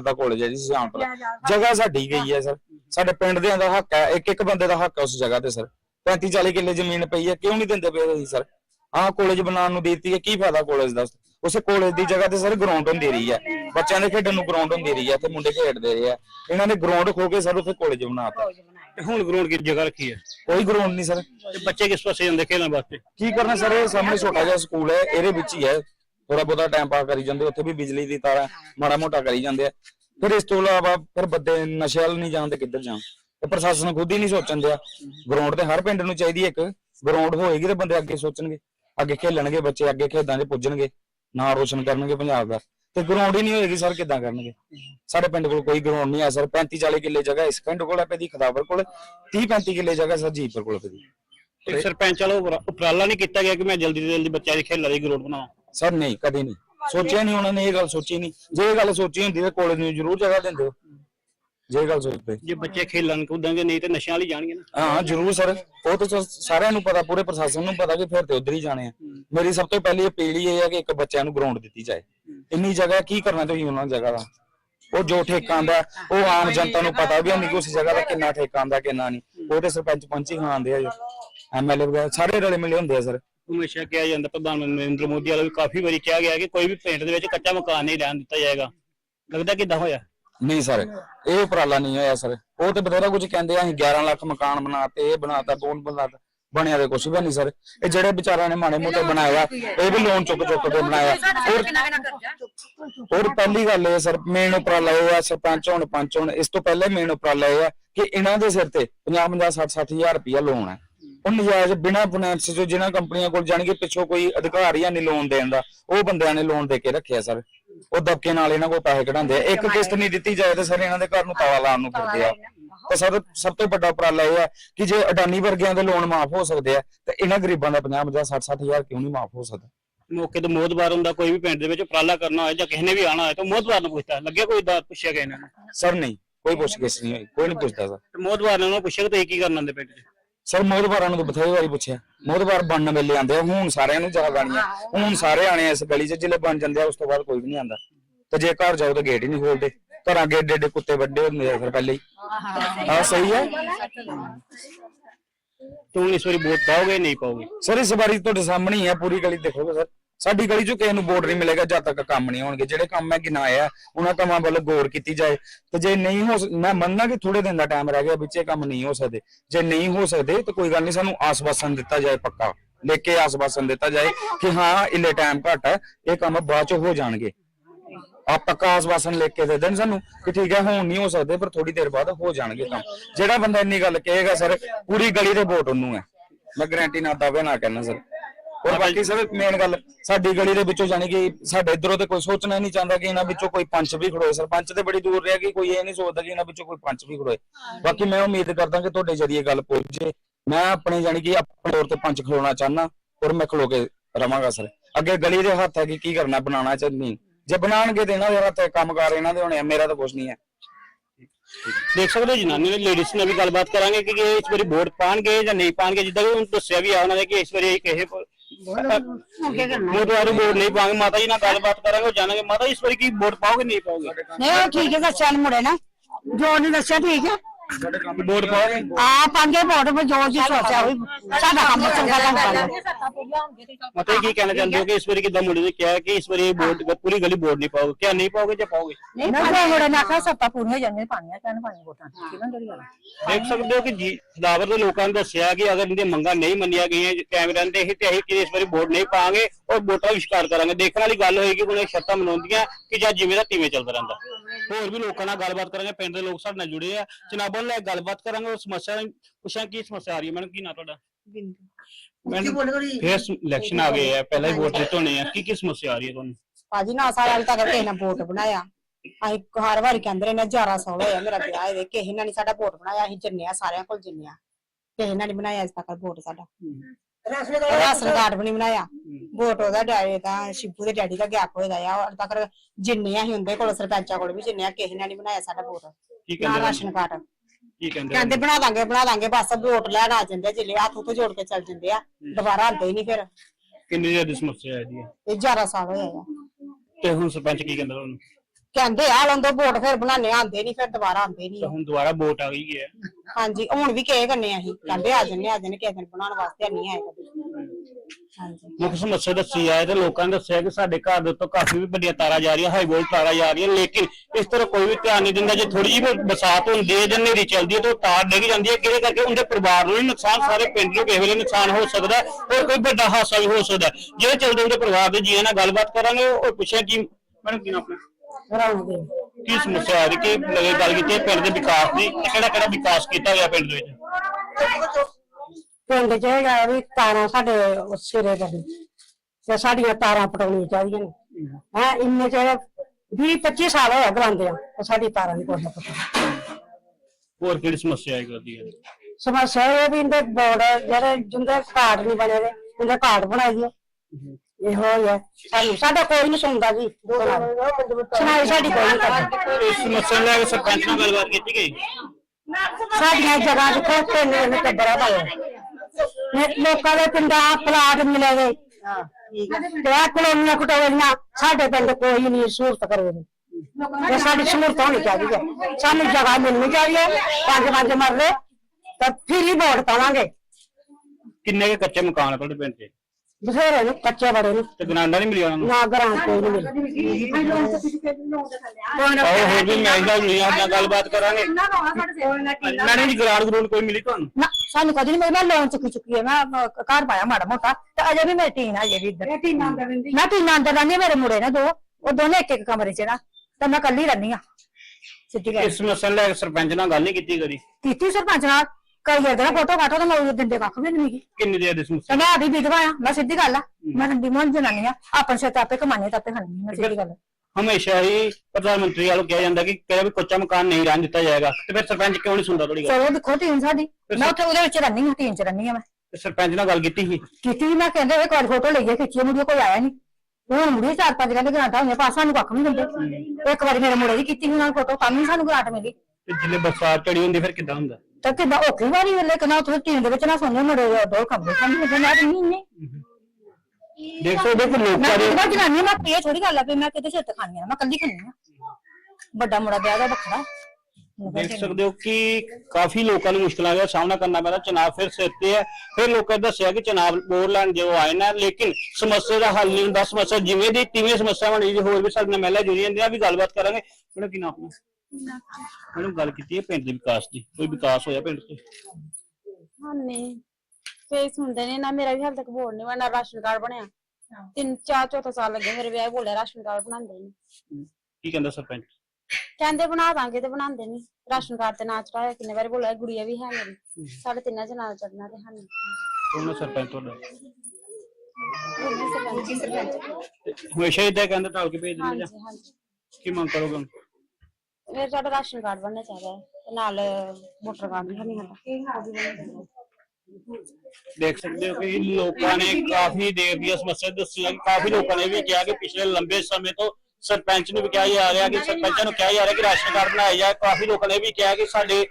ਦਾ ਕਾਲਜ ਹੈ ਜੀ ਸੁਜਾਨਪੁਰ ਜਗ੍ਹਾ ਸਾਡੀ ਗਈ ਹੈ ਸਰ ਸਾਡੇ ਪਿੰਡ ਦੇ ਦਾ ਹੱਕ ਹੈ ਇੱਕ ਇੱਕ ਬੰਦੇ ਦਾ ਹੱਕ ਹੈ ਉਸ ਜਗ੍ਹਾ ਤੇ ਸਰ 35 40 ਕਿੱਲੇ ਜ਼ਮੀਨ ਪਈ ਹੈ ਕਿਉਂ ਨਹੀਂ ਦਿੰਦੇ ਪਏ ਤੁਸੀਂ ਸਰ? ਆਹ ਕਾਲਜ ਬਣਾਉਣ ਨੂੰ ਦੇਤੀ ਹੈ ਕੀ ਫਾਇਦਾ ਕਾਲਜ ਦਾ? ਉਸੇ ਕਾਲਜ ਦੀ ਜਗ੍ਹਾ ਤੇ ਸਰ ਗਰਾਊਂਡ ਹੁੰਦੀ ਰਹੀ ਹੈ। ਬੱਚਿਆਂ ਦੇ ਖੇਡਣ ਨੂੰ ਗਰਾਊਂਡ ਹੁੰਦੀ ਰਹੀ ਹੈ ਤੇ ਮੁੰਡੇ ਖੇਡਦੇ ਰਹੇ ਆ ਇਹਨਾਂ ਨੇ ਗਰਾਊਂਡ ਖੋ ਕੇ ਸਰ ਉੱਥੇ ਕਾਲਜ ਬਣਾਤਾ ਤੇ ਹੁਣ ਗਰਾਊਂਡ ਕੀ ਜਗ੍ਹਾ ਰੱਖੀ ਹੈ? ਕੋਈ ਗਰਾਊਂਡ ਨਹੀਂ ਸਰ। ਤੇ ਬੱਚੇ ਕਿਸ ਪਾਸੇ ਜਾਂਦੇ ਖੇਡਣ ਵਾਸਤੇ? ਕੀ ਕਰਨਾ ਸਰ ਇਹ ਸਾਹਮਣੇ ਛੋਟਾ ਜਿਹਾ ਸਕੂਲ ਹੈ ਇਹਦੇ ਵਿੱਚ ਹੀ ਹੈ। ਥੋੜਾ ਬਹੁਤਾ ਟਾਈਮ ਪਾਸ ਕਰੀ ਜਾਂਦੇ ਉੱਥੇ ਵੀ ਬਿਜਲੀ ਦੀ ਤਾਰਾਂ ਮਾੜਾ ਮੋਟਾ ਕਰੀ ਜਾਂਦੇ ਆ। ਫਿਰ ਇਸ ਤੋਂ ਇਲਾਵਾ ਫਿਰ ਬੰਦੇ ਨਸ਼ੇ ਵੱਲ ਨਹੀਂ ਜਾਂਦੇ ਕਿੱਧਰ ਜਾਣ? ਤੇ ਪ੍ਰਸ਼ਾਸਨ ਖੁਦ ਹੀ ਨਹੀਂ ਸੋਚਣ ਦਿਆ। ਗਰਾਊਂਡ ਤੇ ਹਰ ਪਿੰਡ ਨੂੰ ਚਾਹੀਦੀ ਇੱਕ। ਗਰਾਊਂਡ ਹੋਏਗੀ ਤੇ ਬੰਦੇ ਅੱਗੇ ਸੋਚਣਗੇ। ਅੱਗੇ ਖੇਲਣਗੇ ਬੱਚੇ ਅੱਗੇ ਖੇਡਾਂ 'ਚ ਪੁੱਜਣਗੇ। ਨਾਂ ਰੋਸ਼ਨ ਕਰਨਗੇ ਪੰਜਾਬ ਦਾ। ਤੇ ਗਰਾਊਂਡ ਹੀ ਨਹੀਂ ਹੋਏਗੀ ਸਰ ਕਿੱਦਾਂ ਕਰਨਗੇ? ਸਾਡੇ ਪਿੰਡ ਕੋਲ ਕੋਈ ਗਰਾਊਂਡ ਨਹੀਂ ਹੈ ਸਰ। 35 40 ਕਿੱਲੇ ਜਗ੍ਹਾ ਇਸ ਪਿੰਡ ਕੋਲ ਹੈ ਪੈਦੀ ਖਦਾਵਰ ਕੋਲ। 30 35 ਕਿੱਲੇ ਜਗ੍ਹਾ ਸਰ ਜੀਪਰ ਕੋਲ ਪੈਦੀ ਤੇ ਸਰਪੰਚ ਵਾਲੋ ਉਪਰਾ- ਉਪਰਾਲਾ ਨਹੀਂ ਕੀਤਾ ਗਿਆ ਕਿ ਮੈਂ ਜਲਦੀ ਤੋਂ ਜਲਦੀ ਬੱਚਿਆਂ ਦੀ ਖੇਡਣ ਲਈ ਗਰਾਊਂਡ ਬਣਾਵਾਂ? ਸਰ ਨਹੀਂ ਕਦੇ ਨਹੀਂ। ਸੋਚਿਆ ਨਹੀਂ ਉਹਨਾਂ ਨੇ ਇਹ ਗੱਲ ਸੋਚੀ ਨਹੀਂ। ਜੇ ਇਹ ਗੱਲ ਸੋਚੀ ਹੁੰਦੀ ਤਾਂ ਕਾਲਜ ਨੂੰ ਜ਼ਰੂਰ ਜਗ੍ਹਾ ਦਿੰਦੇ ਜੇ ਗੱਲ ਸੋਚਦੇ ਜੇ ਬੱਚੇ ਖੇਲਣ ਕੁੱਦਾਂਗੇ ਨਹੀਂ ਤੇ ਨਸ਼ਿਆਂ ਵਾਲੀ ਜਾਣਗੇ ਨਾ। ਹਾਂ ਜ਼ਰੂਰ ਸਰ। ਉਹ ਤਾਂ ਸਰ ਸਾਰਿਆਂ ਨੂੰ ਪਤਾ ਪੂਰੇ ਪ੍ਰਸ਼ਾਸਨ ਨੂੰ ਪਤਾ ਕਿ ਫਿਰ ਤੇ ਉਧਰ ਹੀ ਜਾਣੇ ਆ। ਮੇਰੀ ਸਭ ਤੋਂ ਪਹਿਲੀ ਅਪੀਲ ਹੀ ਇਹ ਹੈ ਕਿ ਇੱਕ ਬੱਚਿਆਂ ਨੂੰ ਗਰਾਊਂਡ ਦਿੱਤੀ ਜਾਏ। ਇੰਨੀ ਜਗ੍ਹਾ ਕੀ ਕਰਨਾ ਤੁਸੀਂ ਉਹਨਾਂ ਜਗ੍ਹਾ ਦਾ? ਉਹ ਜੋ ਠੇਕਾ ਆਂਦਾ ਉਹ ਆਮ ਜਨਤਾ ਨੂੰ ਪਤਾ ਵੀ ਨਹੀਂ ਕਿ ਉਸ ਜਗ੍ਹਾ ਦਾ ਕਿੰਨਾ ਠੇਕਾ ਆਂਦਾ ਕਿੰਨਾ ਨਹੀਂ। ਉਹ ਤੇ ਸਰਪੰਚ ਪੰਚ ਹੀ ਖਾਂਦੇ ਆ ਜੋ। ਐਮਐਲਏ ਵਗੈਰਾ ਸਾਰੇ ਰਲੇ ਮਿਲੇ ਹੁੰਦੇ ਆ ਸਰ। ਹਮੇਸ਼ਾ ਕਿਹਾ ਜਾਂਦਾ ਪ੍ਰਧਾਨ ਮੰਤਰੀ ਨਰਿੰਦਰ ਮੋਦੀ ਵਾਲਾ ਵੀ ਕਾਫੀ ਵਾਰੀ ਕਿਹਾ ਗਿਆ ਕਿ ਕੋਈ ਵੀ ਪਿੰਡ ਦੇ ਵਿੱਚ ਕੱਚਾ ਮਕਾਨ ਨਹੀਂ ਰਹਿਣ ਦਿੱਤਾ ਜਾਏਗਾ। ਲੱਗਦਾ ਕਿੱਦਾਂ ਹੋਇਆ? ਨਹੀਂ ਸਰ, ਇਹ ਉਪਰਾਲਾ ਨਹੀਂ ਹੋਇਆ ਸਰ। ਉਹ ਤੇ ਬਥੇਰਾ ਕੁਝ ਕਹਿੰਦੇ ਆ, ਅਸੀਂ 11 ਲੱਖ ਮਕਾਨ ਬਣਾਤੇ, ਇਹ ਬਣਾਤਾ, ਬੋਨ ਬਣਾਤਾ ਬਣਿਆ ਤੇ ਕੁਝ ਵੀ ਨਹੀਂ ਸਰ। ਇਹ ਜਿਹੜੇ ਵਿਚਾਰਿਆਂ ਨੇ ਮਾੜੇ ਮੋਟੇ ਬਣਾਇਆ, ਇਹ ਵੀ ਲੋਨ ਚੁੱਕ ਚੁੱਕ ਕੇ ਬਣਾਇਆ। ਔਰ ਔਰ ਪਹਿਲੀ ਗੱਲ ਇਹ ਸਰ ਮੇਨ ਉਪਰਾਲਾ ਇਹ ਆ, ਸਰਪੰਚ ਹੁਣ, ਪੰਚ ਹੁਣ, ਇਸ ਤੋਂ ਪਹਿਲੇ ਮੇਨ ਉਪਰਾਲਾ ਇਹ ਆ ਕਿ ਇਹਨਾਂ ਦੇ ਸਿਰ ਤੇ 50 50 60 60 ਹਜ਼ਾਰ ਰੁਪਇਆ ਲੋਨ ਹੈ। ਉਹ ਨਜਾਇਜ਼ ਬਿਨਾਂ ਫਾਈਨੈਂਸ ਜੋ ਜਿਨ੍ਹਾਂ ਕੰਪਨੀਆਂ ਕੋਲ ਜਾਣਗੇ, ਪਿੱਛੋਂ ਕੋਈ ਅਧਿਕਾਰ ਜਾਂ ਨਹੀਂ ਲੋਨ ਦੇਣ ਦਾ, ਉਹ ਬੰਦਿਆਂ ਨੇ ਲੋਨ ਦੇ ਕੇ ਰੱਖਿਆ ਸਰ। ਉਹ ਦਬਕੇ ਨਾਲ ਇਹਨਾਂ ਕੋਲ ਪੈਸੇ ਕਢਾਉਂਦੇ ਆ। ਇੱਕ ਕਿਸ਼ਤ ਨਹੀਂ ਦਿੱਤੀ ਜਾਏ ਤੇ ਸਰ ਇਹਨਾਂ ਦੇ ਘਰ ਨੂੰ ਤਾਲਾ ਲਾਉਣ ਨੂੰ ਫਿਰਦੇ ਆ। ਤੇ ਸਰ ਸਭ ਤੋਂ ਵੱਡਾ ਉਪਰਾਲਾ ਇਹ ਹੈ ਕਿ ਜੇ ਅਡਾਨੀ ਵਰਗਿਆਂ ਦੇ ਲੋਨ ਮਾਫ ਹੋ ਸਕਦੇ ਆ ਤੇ ਇਹਨਾਂ ਗਰੀਬਾਂ ਦਾ 50 50 60 60 ਹਜ਼ਾਰ ਕਿਉਂ ਨਹੀਂ ਮਾਫ ਹੋ ਸਕਦਾ? ਮੌਕੇ ਤੇ ਮੋਦਬਾਰ ਹੁੰਦਾ ਕੋਈ ਵੀ ਪਿੰਡ ਦੇ ਵਿੱਚ ਉਪਰਾਲਾ ਕਰਨਾ ਹੋਏ ਜਾਂ ਕਿਸੇ ਨੇ ਵੀ ਆਣਾ ਹੋਏ ਤਾਂ ਮੋਦਬਾਰ ਨੂੰ ਪੁੱਛਦਾ। ਲੱਗਿਆ ਕੋਈ ਦਾ ਪੁੱਛਿਆ ਗਿਆ ਇਹਨਾਂ ਨੂੰ? ਸਰ ਨਹੀਂ ਕੋਈ ਪੁੱਛਗਿੱਛ ਨਹੀਂ ਹੋਈ ਕੋਈ ਨਹੀਂ ਪੁੱਛਦਾ ਸਰ। ਤੇ ਮੋਦਬਾਰ ਨੇ ਉਹਨਾਂ ਪੁੱਛਿਆ ਕਿ ਤੁਸੀਂ ਕੀ ਕਰਨਾ ਦੇ ਪਿੰਡ 'ਚ? ਸਰ ਮੋਦਬਾਰਾਂ ਨੂੰ ਤਾਂ ਬਥੇਰੀ ਵਾਰੀ ਪੁੱਛਿਆ। ਮੋਦਬਾਰ ਬਣਨ ਵੇਲੇ ਆਂਦੇ ਆ ਹੁਣ ਸਾਰਿਆਂ ਨੂੰ ਜਾ ਗਾਣੀਆਂ ਹੁਣ ਸਾਰੇ ਆਣੇ ਆ ਇਸ ਗਲੀ 'ਚ ਜਿਲੇ ਬਣ ਜਾਂਦੇ ਆ ਉਸ ਤੋਂ ਬਾਅਦ ਕੋਈ ਵੀ ਨਹੀਂ ਆਂਦਾ ਤੇ ਜੇ ਘਰ ਜਾਓ ਤਾਂ ਗੇਟ ਹੀ ਨਹੀਂ ਖੋਲਦੇ। ਘਰਾਂ ਅੱਗੇ ਏਡੇ ਏਡੇ ਕੁੱਤੇ ਵੱਡੇ ਹੁੰਦੇ ਆ ਫਿਰ ਪਹਿਲੇ ਹੀ। ਆ ਸਹੀ ਹੈ ਤੇ ਹੁਣ ਇਸ ਵਾਰੀ ਵੋਟ ਪਾਓਗੇ ਨਹੀਂ ਪਾਓਗੇ? ਸਰ ਇਸ ਵਾਰੀ ਤੁਹਾਡੇ ਸਾਹਮਣੇ ਹੀ ਆ ਪੂਰੀ ਗਲੀ ਦੇਖੋਗੇ ਸਰ। ਸਾਡੀ ਗਲੀ 'ਚ ਕਿਸੇ ਨੂੰ ਵੋਟ ਨਹੀਂ ਮਿਲੇਗਾ, ਜਦ ਤੱਕ ਕੰਮ ਨਹੀਂ ਹੋਣਗੇ। ਜਿਹੜੇ ਕੰਮ ਮੈਂ ਗਿਣਾਏ ਆ, ਉਹਨਾਂ ਕੰਮਾਂ ਵੱਲ ਗੌਰ ਕੀਤੀ ਜਾਏ। ਤੇ ਜੇ ਨਹੀਂ ਹੋ ਮੈਂ ਮੰਨਦਾ ਕਿ ਥੋੜੇ ਦਿਨ ਦਾ ਟਾਈਮ ਰਹਿ ਗਿਆ, ਵਿੱਚ ਇਹ ਕੰਮ ਨਹੀਂ ਹੋ ਸਕਦੇ। ਜੇ ਨਹੀਂ ਹੋ ਸਕਦੇ, ਤਾਂ ਕੋਈ ਗੱਲ ਨਹੀਂ, ਸਾਨੂੰ ਆਸਵਾਸਨ ਦਿੱਤਾ ਜਾਏ ਪੱਕਾ। ਲਿਖ ਕੇ ਆਸਵਾਸਨ ਦਿੱਤਾ ਜਾਏ ਕਿ ਹਾਂ ਇਲੇ ਟਾਈਮ ਘੱਟ ਹੈ ਇਹ ਕੰਮ ਬਾਅਦ 'ਚ ਹੋ ਜਾਣਗੇ। ਆ ਪੱਕਾ ਆਸਵਾਸਨ ਲਿਖ ਕੇ ਦੇ ਦੇਣ ਸਾਨੂੰ ਕਿ ਠੀਕ ਹੈ ਹੁਣ ਨਹੀਂ ਹੋ ਸਕਦੇ, ਪਰ ਥੋੜੀ ਦੇਰ ਬਾਅਦ ਹੋ ਜਾਣਗੇ ਕੰਮ। ਜਿਹੜਾ ਬੰਦਾ ਇੰਨੀ ਗੱਲ ਕਹੇਗਾ, ਸਰ, ਪੂਰੀ ਗਲੀ ਦੇ ਵੋਟ ਉਹਨੂੰ ਹੈ। ਮੈਂ ਗਾਰੰਟੀ ਨਾਲ ਦਾਅਵੇ ਨਾ ਕਹਿਣਾ ਸਰ। ਔਰ ਬਾਕੀ ਸਰ ਮੇਨ ਗੱਲ ਸਾਡੀ ਗਲੀ ਦੇ ਵਿੱਚੋਂ ਜਾਣੀ ਕਿ ਸਾਡੇ ਇਧਰੋਂ ਤੇ ਕੋਈ ਸੋਚਣਾ ਨਹੀਂ ਚਾਹੁੰਦਾ ਕਿ ਇਹਨਾਂ ਵਿੱਚੋਂ ਕੋਈ ਪੰਚ ਵੀ ਖੜੋਏ। ਸਰਪੰਚ ਤੇ ਬੜੀ ਦੂਰ ਰਿਹਾ ਕਿ ਕੋਈ ਇਹ ਨਹੀਂ ਸੋਚਦਾ ਕਿ ਇਹਨਾਂ ਵਿੱਚੋਂ ਕੋਈ ਪੰਚ ਵੀ ਖੜੋਏ। ਬਾਕੀ ਮੈਂ ਉਮੀਦ ਕਰਦਾ ਕਿ ਤੁਹਾਡੇ ਜਰੀਏ ਗੱਲ ਪਹੁੰਚੇ ਮੈਂ ਆਪਣੇ ਜਾਣੀ ਕਿ ਆਪਣੇ ਤੌਰ ਤੇ ਪੰਚ ਖਲੋਣਾ ਚਾਹਨਾ ਔਰ ਮੈਂ ਖਲੋ ਕੇ ਰਵਾਂਗਾ ਸਰ। ਅੱਗੇ ਗਲੀ ਦੇ ਹੱਥ ਹੈ ਕਿ ਕੀ ਕਰਨਾ ਬਣਾਉਣਾ ਚਾਹ ਨਹੀਂ। ਜੇ ਬਣਾਣਗੇ ਤੇ ਇਹਨਾਂ ਦੇ ਹੱਥ ਕੰਮਕਾਰ ਇਹਨਾਂ ਦੇ ਹੋਣੇ ਆ ਮੇਰਾ ਤਾਂ ਕੁਝ ਨਹੀਂ ਹੈ। ਦੇਖ ਸਕਦੇ ਹੋ ਜਨਾਨੀ ਨੇ ਲੇਡੀਜ਼ ਨਾਲ ਵੀ ਗੱਲਬਾਤ ਕਰਾਂਗੇ ਕਿ ਇਹ ਇਸ ਵਾਰੀ ਵੋਟ ਪਾਣਗੇ ਜਾਂ ਨਹੀਂ ਪਾਣਗੇ। ਜਿੱਦਾਂ ਕਿ ਉਹਨੂੰ ਦੱਸਿਆ ਵੀ ਆ ਉਹਨਾਂ ਨੇ ਕਿ ਇਸ ਵਾਰੀ ਕਿਸੇ ਮੋਦਵਾਰੂ ਵੋਟ ਨਹੀਂ ਪਾਵਾਂਗੇ ਮਾਤਾ ਜੀ ਨਾਲ ਗੱਲਬਾਤ ਕਰਾਂਗੇ ਉਹ ਜਾਣਾਂਗੇ। ਮਾਤਾ ਜੀ ਇਸ ਵਾਰੀ ਕੀ ਵੋਟ ਪਾਓਗੇ ਨਹੀਂ ਪਾਓਗੇ? ਨਹੀਂ ਉਹ ਠੀਕ ਹੈ ਦੱਸਿਆ ਮੁੰਡੇ ਨੇ। ਜੋ ਨੇ ਦੱਸਿਆ ਠੀਕ ਹੈ। ਵੋਟ ਪਾਓਗੇ ਆ ਪੰਗੇ ਵੋਟ ਪਰ ਜੋ ਜੀ ਸੋਚਿਆ ਹੋਈ ਸਾਡਾ ਕੰਮ ਚੰਗਾ ਕੰਮ ਕਰ ਮਾਤਾ ਜੀ ਕੀ ਕਹਿਣਾ ਚਾਹੁੰਦੇ ਹੋ ਕਿ ਇਸ ਵਾਰੀ ਕਿਦਾਂ ਮੁੰਡੇ ਨੇ ਕਿਹਾ ਕਿ ਇਸ ਵਾਰੀ ਵੋਟ ਪੂਰੀ ਗਲੀ ਵੋਟ ਨਹੀਂ ਪਾਓਗੇ? ਕਿਆ ਨਹੀਂ ਪਾਓਗੇ ਜਾਂ ਪਾਓਗੇ? ਨਹੀਂ ਨਾ ਮੁੰਡੇ ਨੇ ਆਖਿਆ ਸੱਤਾ ਪੂਰੀਆਂ ਜਾਂਦੀਆਂ ਪਾਣੀਆਂ ਕਹਿਣ ਪਾਣੀ ਵੋਟਾਂ ਠੀਕ ਹੈ ਜਿਹੜੀ ਗੱਲ? ਦੇਖ ਸਕਦੇ ਹੋ ਕਿ ਜੀ ਖਦਾਵਰ ਦੇ ਲੋਕਾਂ ਨੇ ਦੱਸਿਆ ਕਿ ਅਗਰ ਇਹਦੀਆਂ ਮੰਗਾਂ ਨਹੀਂ ਮੰਨੀਆਂ ਗਈਆਂ ਕੈਮਰਿਆਂ ਦੇ ਇਹ ਤੇ ਅਸੀਂ ਕਿ ਇਸ ਵਾਰੀ ਵੋਟ ਨਹੀਂ ਪਾਵਾਂਗੇ ਔਰ ਵੋਟਾਂ ਵਿਸ਼ਕਾਰ ਕਰਾਂਗੇ। ਦੇਖਣ ਵਾਲੀ ਗੱਲ ਹੋਏਗੀ ਕਿ ਉਹਨੇ ਸ਼ਰਤਾਂ ਮਨਾਉਂਦੀਆਂ ਕਿ ਜਾਂ ਜਿਵੇਂ ਦਾ ਤਿਵੇਂ ਚੱਲਦਾ ਰਹਿੰਦਾ। ਹੋਰ ਵੀ ਲੋਕਾਂ ਨਾਲ ਗੱਲਬਾਤ ਕਰਾਂਗੇ ਪਿੰਡ ਦੇ ਲੋਕ ਸਾਡੇ ਨਾਲ ਜੁੜੇ ਆ। ਜਨਾਬਾਂ ਨਾਲ ਗੱਲਬਾਤ ਕਰਾਂਗੇ ਉਹ ਸਮੱਸਿਆ ਪੁੱਛਾਂ ਕੀ ਸਮੱਸਿਆ ਆ ਰਹੀ ਹੈ? ਮੈਡਮ ਕੀ ਨਾਂ ਤੁਹਾਡਾ? ਮੈਡਮ ਫੇਰ ਇਲੈਕਸ਼ਨ ਆ ਗਏ ਆ ਪਹਿਲਾਂ ਹੀ ਵੋਟ ਦਿੱਤੇ ਹੋਣੇ ਆ। ਕੀ ਕੀ ਸਮੱਸਿਆ ਆ ਰਹੀ ਹੈ ਤੁਹਾਨੂੰ? ਭਾਜੀ ਨਾ ਸਾਰਾ ਹਾਲੇ ਤੱਕ ਕਿਸੇ ਨੇ ਵੋਟ ਬਣਾਇਆ। ਅਸੀਂ ਹਰ ਵਾਰੀ ਕਹਿੰਦੇ ਨੇ 11 ਸਾਲ ਹੋਇਆ ਮੇਰਾ ਵਿਆਹ ਇਹਦੇ ਕਿਸੇ ਨੇ ਨਹੀਂ ਸਾਡਾ ਵੋਟ ਬਣਾਇਆ ਅਸੀਂ ਜੰਨੇ ਆ ਸਾਰਿਆਂ ਕੋਲ ਜੰਨੇ ਆ। ਕਿਸੇ ਨੇ ਨਹੀਂ ਬਣਾਇਆ ਅਜੇ ਤੱਕ ਵੋਟ ਸਾਡਾ। ਰਾਸ਼ਨ ਕਾਰਡ ਵੀ ਨਹੀਂ ਬਣਾਇਆ। ਵੋਟ ਉਹਦਾ ਡੈਡੀ ਦਾ ਸ਼ਿਬੂ ਦੇ ਡੈਡੀ ਦਾ ਗੈਪ ਹੋਏਦਾ ਆ ਹਾਲੇ ਤੱਕ ਜਿੰਨੇ ਅਸੀਂ ਹੁੰਦੇ ਕੋਲ ਸਰਪੰਚਾਂ ਕੋਲ ਵੀ ਜਿੰਨੇ ਆ ਕਿਸੇ ਨੇ ਨਹੀਂ ਬਣਾਇਆ ਸਾਡਾ ਵੋਟ। ਕੀ ਨਾ ਕਹਿੰਦੇ ਰਾਸ਼ਨ ਕਾਰਡ। ਕੀ ਕਹਿੰਦੇ ਕਹਿੰਦੇ ਬਣਾ ਦਾਂਗੇ ਬਣਾ ਦਾਂਗੇ ਬਸ ਵੋਟ ਲੈਣ ਆ ਜਾਂਦੇ ਆ, ਜਿਲੇ ਹੱਥ ਉੱਤੇ ਜੋੜ ਕੇ ਚੱਲ ਜਾਂਦੇ ਆ ਦੁਬਾਰਾ ਆਉਂਦੇ ਹੀ ਨਹੀਂ ਫਿਰ। ਕਿੰਨੀ ਜ਼ਿਆਦਾ ਸਮੱਸਿਆ ਹੈ ਇਹਦੀ ਇਹ 11 ਸਾਲ ਹੋਏ ਆ। ਤੇ ਹੁਣ ਸਰਪੰਚ ਕੀ ਕਹਿੰਦਾ ਤੁਹਾਨੂੰ ਕਹਿੰਦੇ ਆ ਲੰਦੋ ਵੋਟ ਫਿਰ ਬਣਾਣੇ ਆਉਂਦੇ ਨਹੀਂ ਫਿਰ ਦੁਬਾਰਾ ਆਉਂਦੇ ਤੇ ਨਹੀਂ ਹੁਣ ਦੁਬਾਰਾ ਵੋਟ ਆ ਗਈ ਹੈ। ਹਾਂਜੀ ਹੁਣ ਵੀ ਕਹੇ ਕਰਨੇ ਆ ਅਸੀਂ। ਕਹਿੰਦੇ ਆ ਜੰਨੇ ਆ ਜੰਨੇ ਕਿਸੇ ਦਿਨ ਬਣਾਉਣ ਵਾਸਤੇ ਨਹੀਂ ਆਏ ਕਦੇ। ਹਾਂਜੀ। ਮੁੱਖ ਸਮੱਸਿਆ ਦੱਸੀ ਹੈ ਤੇ ਲੋਕਾਂ ਨੇ ਦੱਸਿਆ ਕਿ ਸਾਡੇ ਘਰ ਦੇ ਉੱਤੋਂ ਕਾਫੀ ਵੀ ਵੱਡੀਆਂ ਤਾਰਾਂ ਜਾ ਰਹੀਆਂ ਹਾਈ ਵੋਲਟ ਤਾਰਾਂ ਜਾ ਰਹੀਆਂ ਲੇਕਿਨ ਇਸ ਤਰ੍ਹਾਂ ਕੋਈ ਵੀ ਧਿਆਨ ਨਹੀਂ ਦਿੰਦਾ ਜੇ ਥੋੜੀ ਜਿਹੀ ਬਰਸਾਤ ਹੁੰਦੀ ਹੈ ਜਾਂ ਹਨੇਰੀ ਚੱਲਦੀ ਹੈ ਤਾਂ ਤਾਰ ਡਿੱਗ ਜਾਂਦੀ ਹੈ ਕਿਹਦੇ ਕਰਕੇ ਉਹਦੇ ਪਰਿਵਾਰ ਨੂੰ ਵੀ ਨੁਕਸਾਨ ਸਾਰੇ ਪਿੰਡ ਨੂੰ ਕਿਸੇ ਵੇਲੇ ਨੁਕਸਾਨ ਹੋ ਸਕਦਾ ਹੈ ਔਰ ਕੋਈ ਵੱਡਾ ਹਾਦਸਾ ਵੀ ਹੋ ਸਕਦਾ ਹੈ। ਜਿਹੜੇ ਚਲਦੇ ਉਹਦੇ ਪਰਿਵਾਰ ਦੇ ਜੀਆਂ ਨਾਲ ਗੱਲਬਾਤ ਕਰਾਂਗੇ ਉਹ ਪੁੱਛਿਆ ਕਿ ਮੈਡਮ ਕੀ ਆਪਣਾ? ਕੀ ਸਮੱਸਿਆ ਆ ਰਹੀ ਕਿ ਲਗੇ ਗੱਲ ਕੀਤੀ ਪਿੰਡ ਦੇ ਵਿਕਾਸ ਦੀ? ਕਿਹੜਾ ਕਿਹੜਾ ਵਿਕਾਸ ਕੀਤਾ ਹੋਇਆ ਪਿੰਡ ਦੇ ਵਿੱਚ? ਪਿੰਡ ਚ ਹੈਗਾ ਵੀ ਤਾਰਾਂ ਸਾਡੇ ਉਹ ਸਿਰੇ ਦੇ ਨੇ। ਤੇ ਸਾਡੀਆਂ ਤਾਰਾਂ ਪਟਾਉਣੀਆਂ ਚਾਹੀਦੀਆਂ ਨੇ। ਹਾਂ ਇੰਨੇ ਚ 20 25 ਸਾਲ ਹੋਇਆ ਗਰਾਂਦੇ ਆ ਤੇ ਸਾਡੀ ਤਾਰਾਂ ਨਹੀਂ ਕੋਈ ਪਤਾ ਹੋਰ ਕਿਹੜੀ ਸਮੱਸਿਆ ਹੈ ਕਰਦੀ ਹੈ ਸਮੱਸਿਆ ਇਹ ਵੀ ਇਹਦੇ ਬੋਰਡ ਜਿਹੜੇ ਜਿੰਦੇ ਕਾਰਡ ਨਹੀਂ ਬਣੇ ਦੇ ਇਹਦੇ ਕਾਰਡ ਬਣਾਈਏ। ਇਹੋ ਹੀ ਹੈ। ਸਾਨੂੰ ਸਾਡਾ ਕੋਈ ਨਹੀਂ ਸੁਣਦਾ ਜੀ। ਸੁਣਾਈ ਸਾਡੀ ਕੋਈ ਨਹੀਂ ਕਰਦਾ। ਇਸ ਸਮੱਸਿਆ ਨੂੰ ਲੈ ਕੇ ਸਰਪੰਚ ਨਾਲ ਗੱਲਬਾਤ ਕੀਤੀ ਗਈ? ਸਾਡੀਆਂ ਜਗ੍ਹਾ ਦੇ ਖੋਤੇ ਨੇ ਇਹਨੇ ਟੱਬਰਾ ਪਾਇਆ ਨੇ- ਲੋਕਾਂ ਦੇ ਪਿੰਡਾਂ ਪਲਾਟ ਮਿਲੇ ਗਏ ਤੇ ਆ ਕਲੋਨੀਆਂ ਕਟੋਰੀਆਂ ਸਾਡੇ ਪਿੰਡ ਕੋਈ ਨਹੀਂ ਸਹੂਲਤ ਕਰੇ ਤੇ ਸਾਡੀ ਸਹੂਲਤ ਹੋਣੀ ਚਾਹੀਦੀ ਹੈ। ਸਾਨੂੰ ਜਗ੍ਹਾ ਮਿਲਣੀ ਚਾਹੀਦੀ ਹੈ। ਪੰਜ ਪੰਜ ਮਰਲੇ ਤਾਂ ਫਿਰ ਹੀ ਵੋਟ ਪਾਵਾਂਗੇ। ਕਿੰਨੇ ਕੱਚੇ ਮਕਾਨ ਤੁਹਾਡੇ ਪਿੰਡ 'ਚ? ਬਥੇਰੇ ਨੇ ਕੱਚੇ ਬੜੇ ਨੇ। ਤੇ ਗਰਾਂਡਾ ਨਹੀਂ ਮਿਲਿਆ ਉਹਨਾਂ ਨੂੰ? ਨਾ ਗਰਾਂ ਕੋਈ ਨਹੀਂ ਮਿਲਦੀ ਆਓ ਹੋਰ ਵੀ ਮੈਂ ਦਾ ਨਹੀਂ ਆਪਣਾ ਗੱਲਬਾਤ ਕਰਾਂਗੇ। ਮੈਡਮ ਜੀ ਗਰਾਂਡ ਗਰੂੰਡ ਕੋਈ ਮਿਲੀ ਤੁਹਾਨੂੰ? ਨਾ ਸਾਨੂੰ ਕਦੀ ਨਹੀਂ ਮਿਲੀ। ਮੈਂ ਲੋਨ ਚੁੱਕੀ ਚੁੱਕੀ ਹੈ ਮੈਂ ਘਰ ਪਾਇਆ ਮਾੜਾ ਮੋਟਾ। ਤੇ ਅਜੇ ਵੀ ਮੇਰੀ ਟੀਨ ਆ ਜਿਹੜੀ ਇੱਧਰ ਮੈਂ ਟੀਨ ਅੰਦਰ ਰਹਿੰਦੀ ਹਾਂ, ਮੇਰੇ ਮੁੰਡੇ ਨੇ ਦੋ। ਉਹ ਦੋਨੇ ਇੱਕ ਇੱਕ ਕਮਰੇ 'ਚ ਨਾ। ਤੇ ਮੈਂ ਇਕੱਲੀ ਰਹਿੰਦੀ ਆ। ਸਿੱਧੀ ਗੱਲ। ਇਸ ਸਮੱਸਿਆ ਨੂੰ ਲੈ ਕੇ ਸਰਪੰਚ ਨਾਲ ਗੱਲ ਨਹੀਂ ਕੀਤੀ ਕਰੀ ਕੀਤੀ ਸਰਪੰਚ ਨਾਲ। ਕਈ ਇਹਦਾ ਫੋਟੋ ਕਾਟੋ ਤੇ ਮੈਂ ਦਿੰਦੇ ਕੱਖ ਵੀ ਨਹੀਂ ਕਿੰਨੀ ਦੀ ਤੇ ਸਮੱਸਿਆ ਮੈਂ ਆਦੀ ਵਿਧਵਾ ਆ ਮੈਂ ਸਿੱਧੀ ਗੱਲ ਆ ਮੈਂ ਰੰਡੀ ਮੋਹਨ ਜਨਾਨੀ ਆ ਆਪਣ ਸੇ ਤਾਪੇ ਕਮਾਨੇ ਤਾਪੇ ਖਾਣੀ ਮੈਂ ਸਿੱਧੀ ਗੱਲ ਆ। ਹਮੇਸ਼ਾ ਹੀ ਪ੍ਰਧਾਨ ਮੰਤਰੀ ਵੱਲੋਂ ਕਿਹਾ ਜਾਂਦਾ ਕਿ ਕਿਹੜਾ ਵੀ ਕੱਚਾ ਮਕਾਨ ਨਹੀਂ ਰਹਿਣ ਦਿੱਤਾ ਜਾਏਗਾ ਤੇ ਫਿਰ ਸਰਪੰਚ ਕਿਉਂ ਨਹੀਂ ਸੁਣਦਾ ਤੁਹਾਡੀ ਗੱਲ? ਚਲੋ ਦੇਖੋ ਟੀਨ ਸਾਡੀ ਮੈਂ ਉੱਥੇ ਉਹਦੇ ਵਿੱਚ ਰਹਿੰਦੀ ਹਾਂ ਟੀਨ 'ਚ ਰਹਿੰਦੀ ਆ ਮੈਂ। ਤੇ ਸਰਪੰਚ ਨਾਲ ਗੱਲ ਕੀਤੀ ਸੀ? ਕੀਤੀ ਮੈਂ ਕਹਿੰਦੇ ਇਹ ਕੋਈ ਫੋਟੋ ਲਈਏ ਖਿੱਚੀਏ ਮੁੜੀਏ ਕੋਈ ਆਇਆ ਨਹੀਂ ਹੁਣ ਮੁੜੀ ਚਾਰ ਪੰਜ ਕਹਿੰਦੇ ਗਰਾਂਟਾਂ ਹੋਈਆਂ ਪਾਸ ਸਾਨੂੰ ਕੱਖ ਨਹੀਂ ਦਿੰਦੇ। ਇੱਕ ਵਾਰੀ ਮੇਰੇ ਮੁੰਡੇ ਦੀ ਕੀਤੀ ਸੀ ਉਹਨਾਂ ਫੋਟੋ ਤਾਂ ਵੀ ਸਾਨੂੰ ਗਰਾਂਟ ਮਿਲੀ। ਤੇ ਜਿੱਲੇ ਬਰਸਾਤ ਚੜੀ ਹੁੰਦੀ ਫਿਰ ਕਿੱਦਾਂ ਹੁੰਦਾ? ਤਾਂ ਕਿਦਾਂ ਔਖੀ ਵਾਰੀ ਵੇਲੇ ਕਿਨਾ ਉੱਥੇ ਟੀਨ ਦੇ ਵਿੱਚ ਨਾ ਸੋਨੇ ਮੁੰਡੇ ਦੇ ਕਮਰੇ ਸਾਨੂੰ ਮੈਂ ਨਹੀਂ ਨਹੀਂ ਦੇਖ ਸਕਦੇ ਕਿ ਮੈਂ ਲੋਕਾਂ ਦੇ ਕਿਹਦਾ ਜਨਾਨੀ ਮੈਂ ਇਹ ਥੋੜੀ ਗੱਲ ਆ ਵੀ ਮੈਂ ਕਿਤੇ ਸਿਰ ਤੇ ਖਾਣੀ ਆ ਮੈਂ ਕੱਲੀ ਖਾਣੀ ਆ। ਵੱਡਾ ਮੁੰਡਾ ਵਿਆਹ ਦਾ ਵੱਖਰਾ। ਦੇਖ ਸਕਦੇ ਹੋ ਕਿ ਕਾਫੀ ਲੋਕਾਂ ਨੂੰ ਮੁਸ਼ਕਲਾਂ ਦਾ ਸਾਹਮਣਾ ਕਰਨਾ ਪੈਂਦਾ ਚਨਾਬ ਫਿਰ ਸਿਰ ਤੇ ਹੈ ਫਿਰ ਲੋਕਾਂ ਨੇ ਦੱਸਿਆ ਕਿ ਚਨਾਬ ਬੋਰ ਲੈਣ ਜੋ ਆਏ ਨੇ ਲੇਕਿਨ ਸਮੱਸਿਆ ਦਾ ਹੱਲ ਨਹੀਂ ਹੁੰਦਾ। ਸਮੱਸਿਆ ਜਿਵੇਂ ਦੀ ਤਿਵੇਂ ਸਮੱਸਿਆ ਬਣੀ ਜੀ ਹੋਰ ਵੀ ਸਾਡੇ ਨਾਲ ਮਹਿਲਾ ਜੁੜੀਆਂ ਜਾਂਦੀਆਂ ਵੀ ਗੱਲਬਾਤ ਕਰਾਂਗੇ। ਮੈਨੂੰ ਕੀ ਨਾਮ ਮੈਨੂੰ ਗੱਲ ਕੀਤੀ ਹੈ ਪਿੰਡ ਦੇ ਵਿਕਾਸ ਦੀ ਕੋਈ ਵਿਕਾਸ ਹੋਇਆ ਪਿੰਡ 'ਚ? ਹਾਨੇ ਫੇਸ ਹੁੰਦੇ ਨੇ ਨਾ ਮੇਰਾ ਵੀ ਹਾਲ ਤੱਕ ਵੋਟ ਨਹੀਂ ਬਣਨਾ ਰਾਸ਼ਨ ਕਾਰਡ ਬਣਿਆ। ਤਿੰਨ ਚਾਰ ਚੌਥਾ ਸਾਲ ਲੱਗੇ ਮੇਰੇ ਵਿਆਹ ਬੋਲਿਆ ਰਾਸ਼ਨ ਕਾਰਡ ਬਣਾਉਂਦੇ ਨੇ। ਕੀ ਕਹਿੰਦਾ ਸਰਪੰਚ? ਕਹਿੰਦੇ ਬਣਾ ਦਾਂਗੇ ਤੇ ਬਣਾਉਂਦੇ ਨਹੀਂ ਰਾਸ਼ਨ ਕਾਰਡ ਤੇ ਨਾਂ ਚੜਾਇਆ ਕਿੰਨੇ ਵਾਰ ਬੋਲਿਆ ਗੁੜੀਆ ਵੀ ਹੈ ਮੇਰੀ। ਸਾਡੇ ਤਿੰਨਾਂ ਚ ਨਾਂ ਚੜਨਾ ਤੇ ਹਾਨੇ ਹੈ ਸਰਪੰਚ ਤੁਹਾਡਾ? ਉਹਨੇ ਸਰਪੰਚ? ਹਮੇਸ਼ਾ ਇਦਾਂ ਕਹਿੰਦਾ ਢਾਲ ਕੇ ਭੇਜ ਦਿੰਦੇ ਜਾਂ ਹਾਂਜੀ ਹਾਂਜੀ। ਕੀ ਮੰਗ ਕਰੋਗੇ? ਮੇਰੇ ਸਾਡਾ ਰਾਸ਼ਨ ਕਾਰਡ ਬਣਨਾ ਚਾਹੀਦਾ ਹੈ ਤੇ ਨਾਲ ਵੋਟਰ ਕਾਰਡ ਵੀ ਨਹੀਂ ਹੁੰਦਾ ਦੇਖ ਸਕਦੇ ਹੋ ਕਿ ਲੋਕਾਂ ਨੇ ਕਾਫੀ ਦੇਰ ਦੀਆਂ ਸਮੱਸਿਆ ਦੱਸੀਆਂ। ਕਿ ਕਾਫੀ ਲੋਕਾਂ ਨੇ ਵੀ ਕਿਹਾ ਕਿ ਪਿਛਲੇ ਲੰਬੇ ਸਮੇਂ ਤੋਂ ਸਰਪੰਚ ਨੂੰ ਵੀ ਕਿਹਾ ਜਾ ਰਿਹਾ ਕਿ ਸਰਪੰਚਾਂ ਨੂੰ ਕਿਹਾ ਜਾ ਰਿਹਾ ਕਿ ਰਾਸ਼ਨ ਕਾਰਡ ਬਣਾਇਆ ਜਾਏ। ਕਾਫੀ ਲੋਕਾਂ ਨੇ ਵੀ ਕਿਹਾ ਕਿ ਸਾਡੇ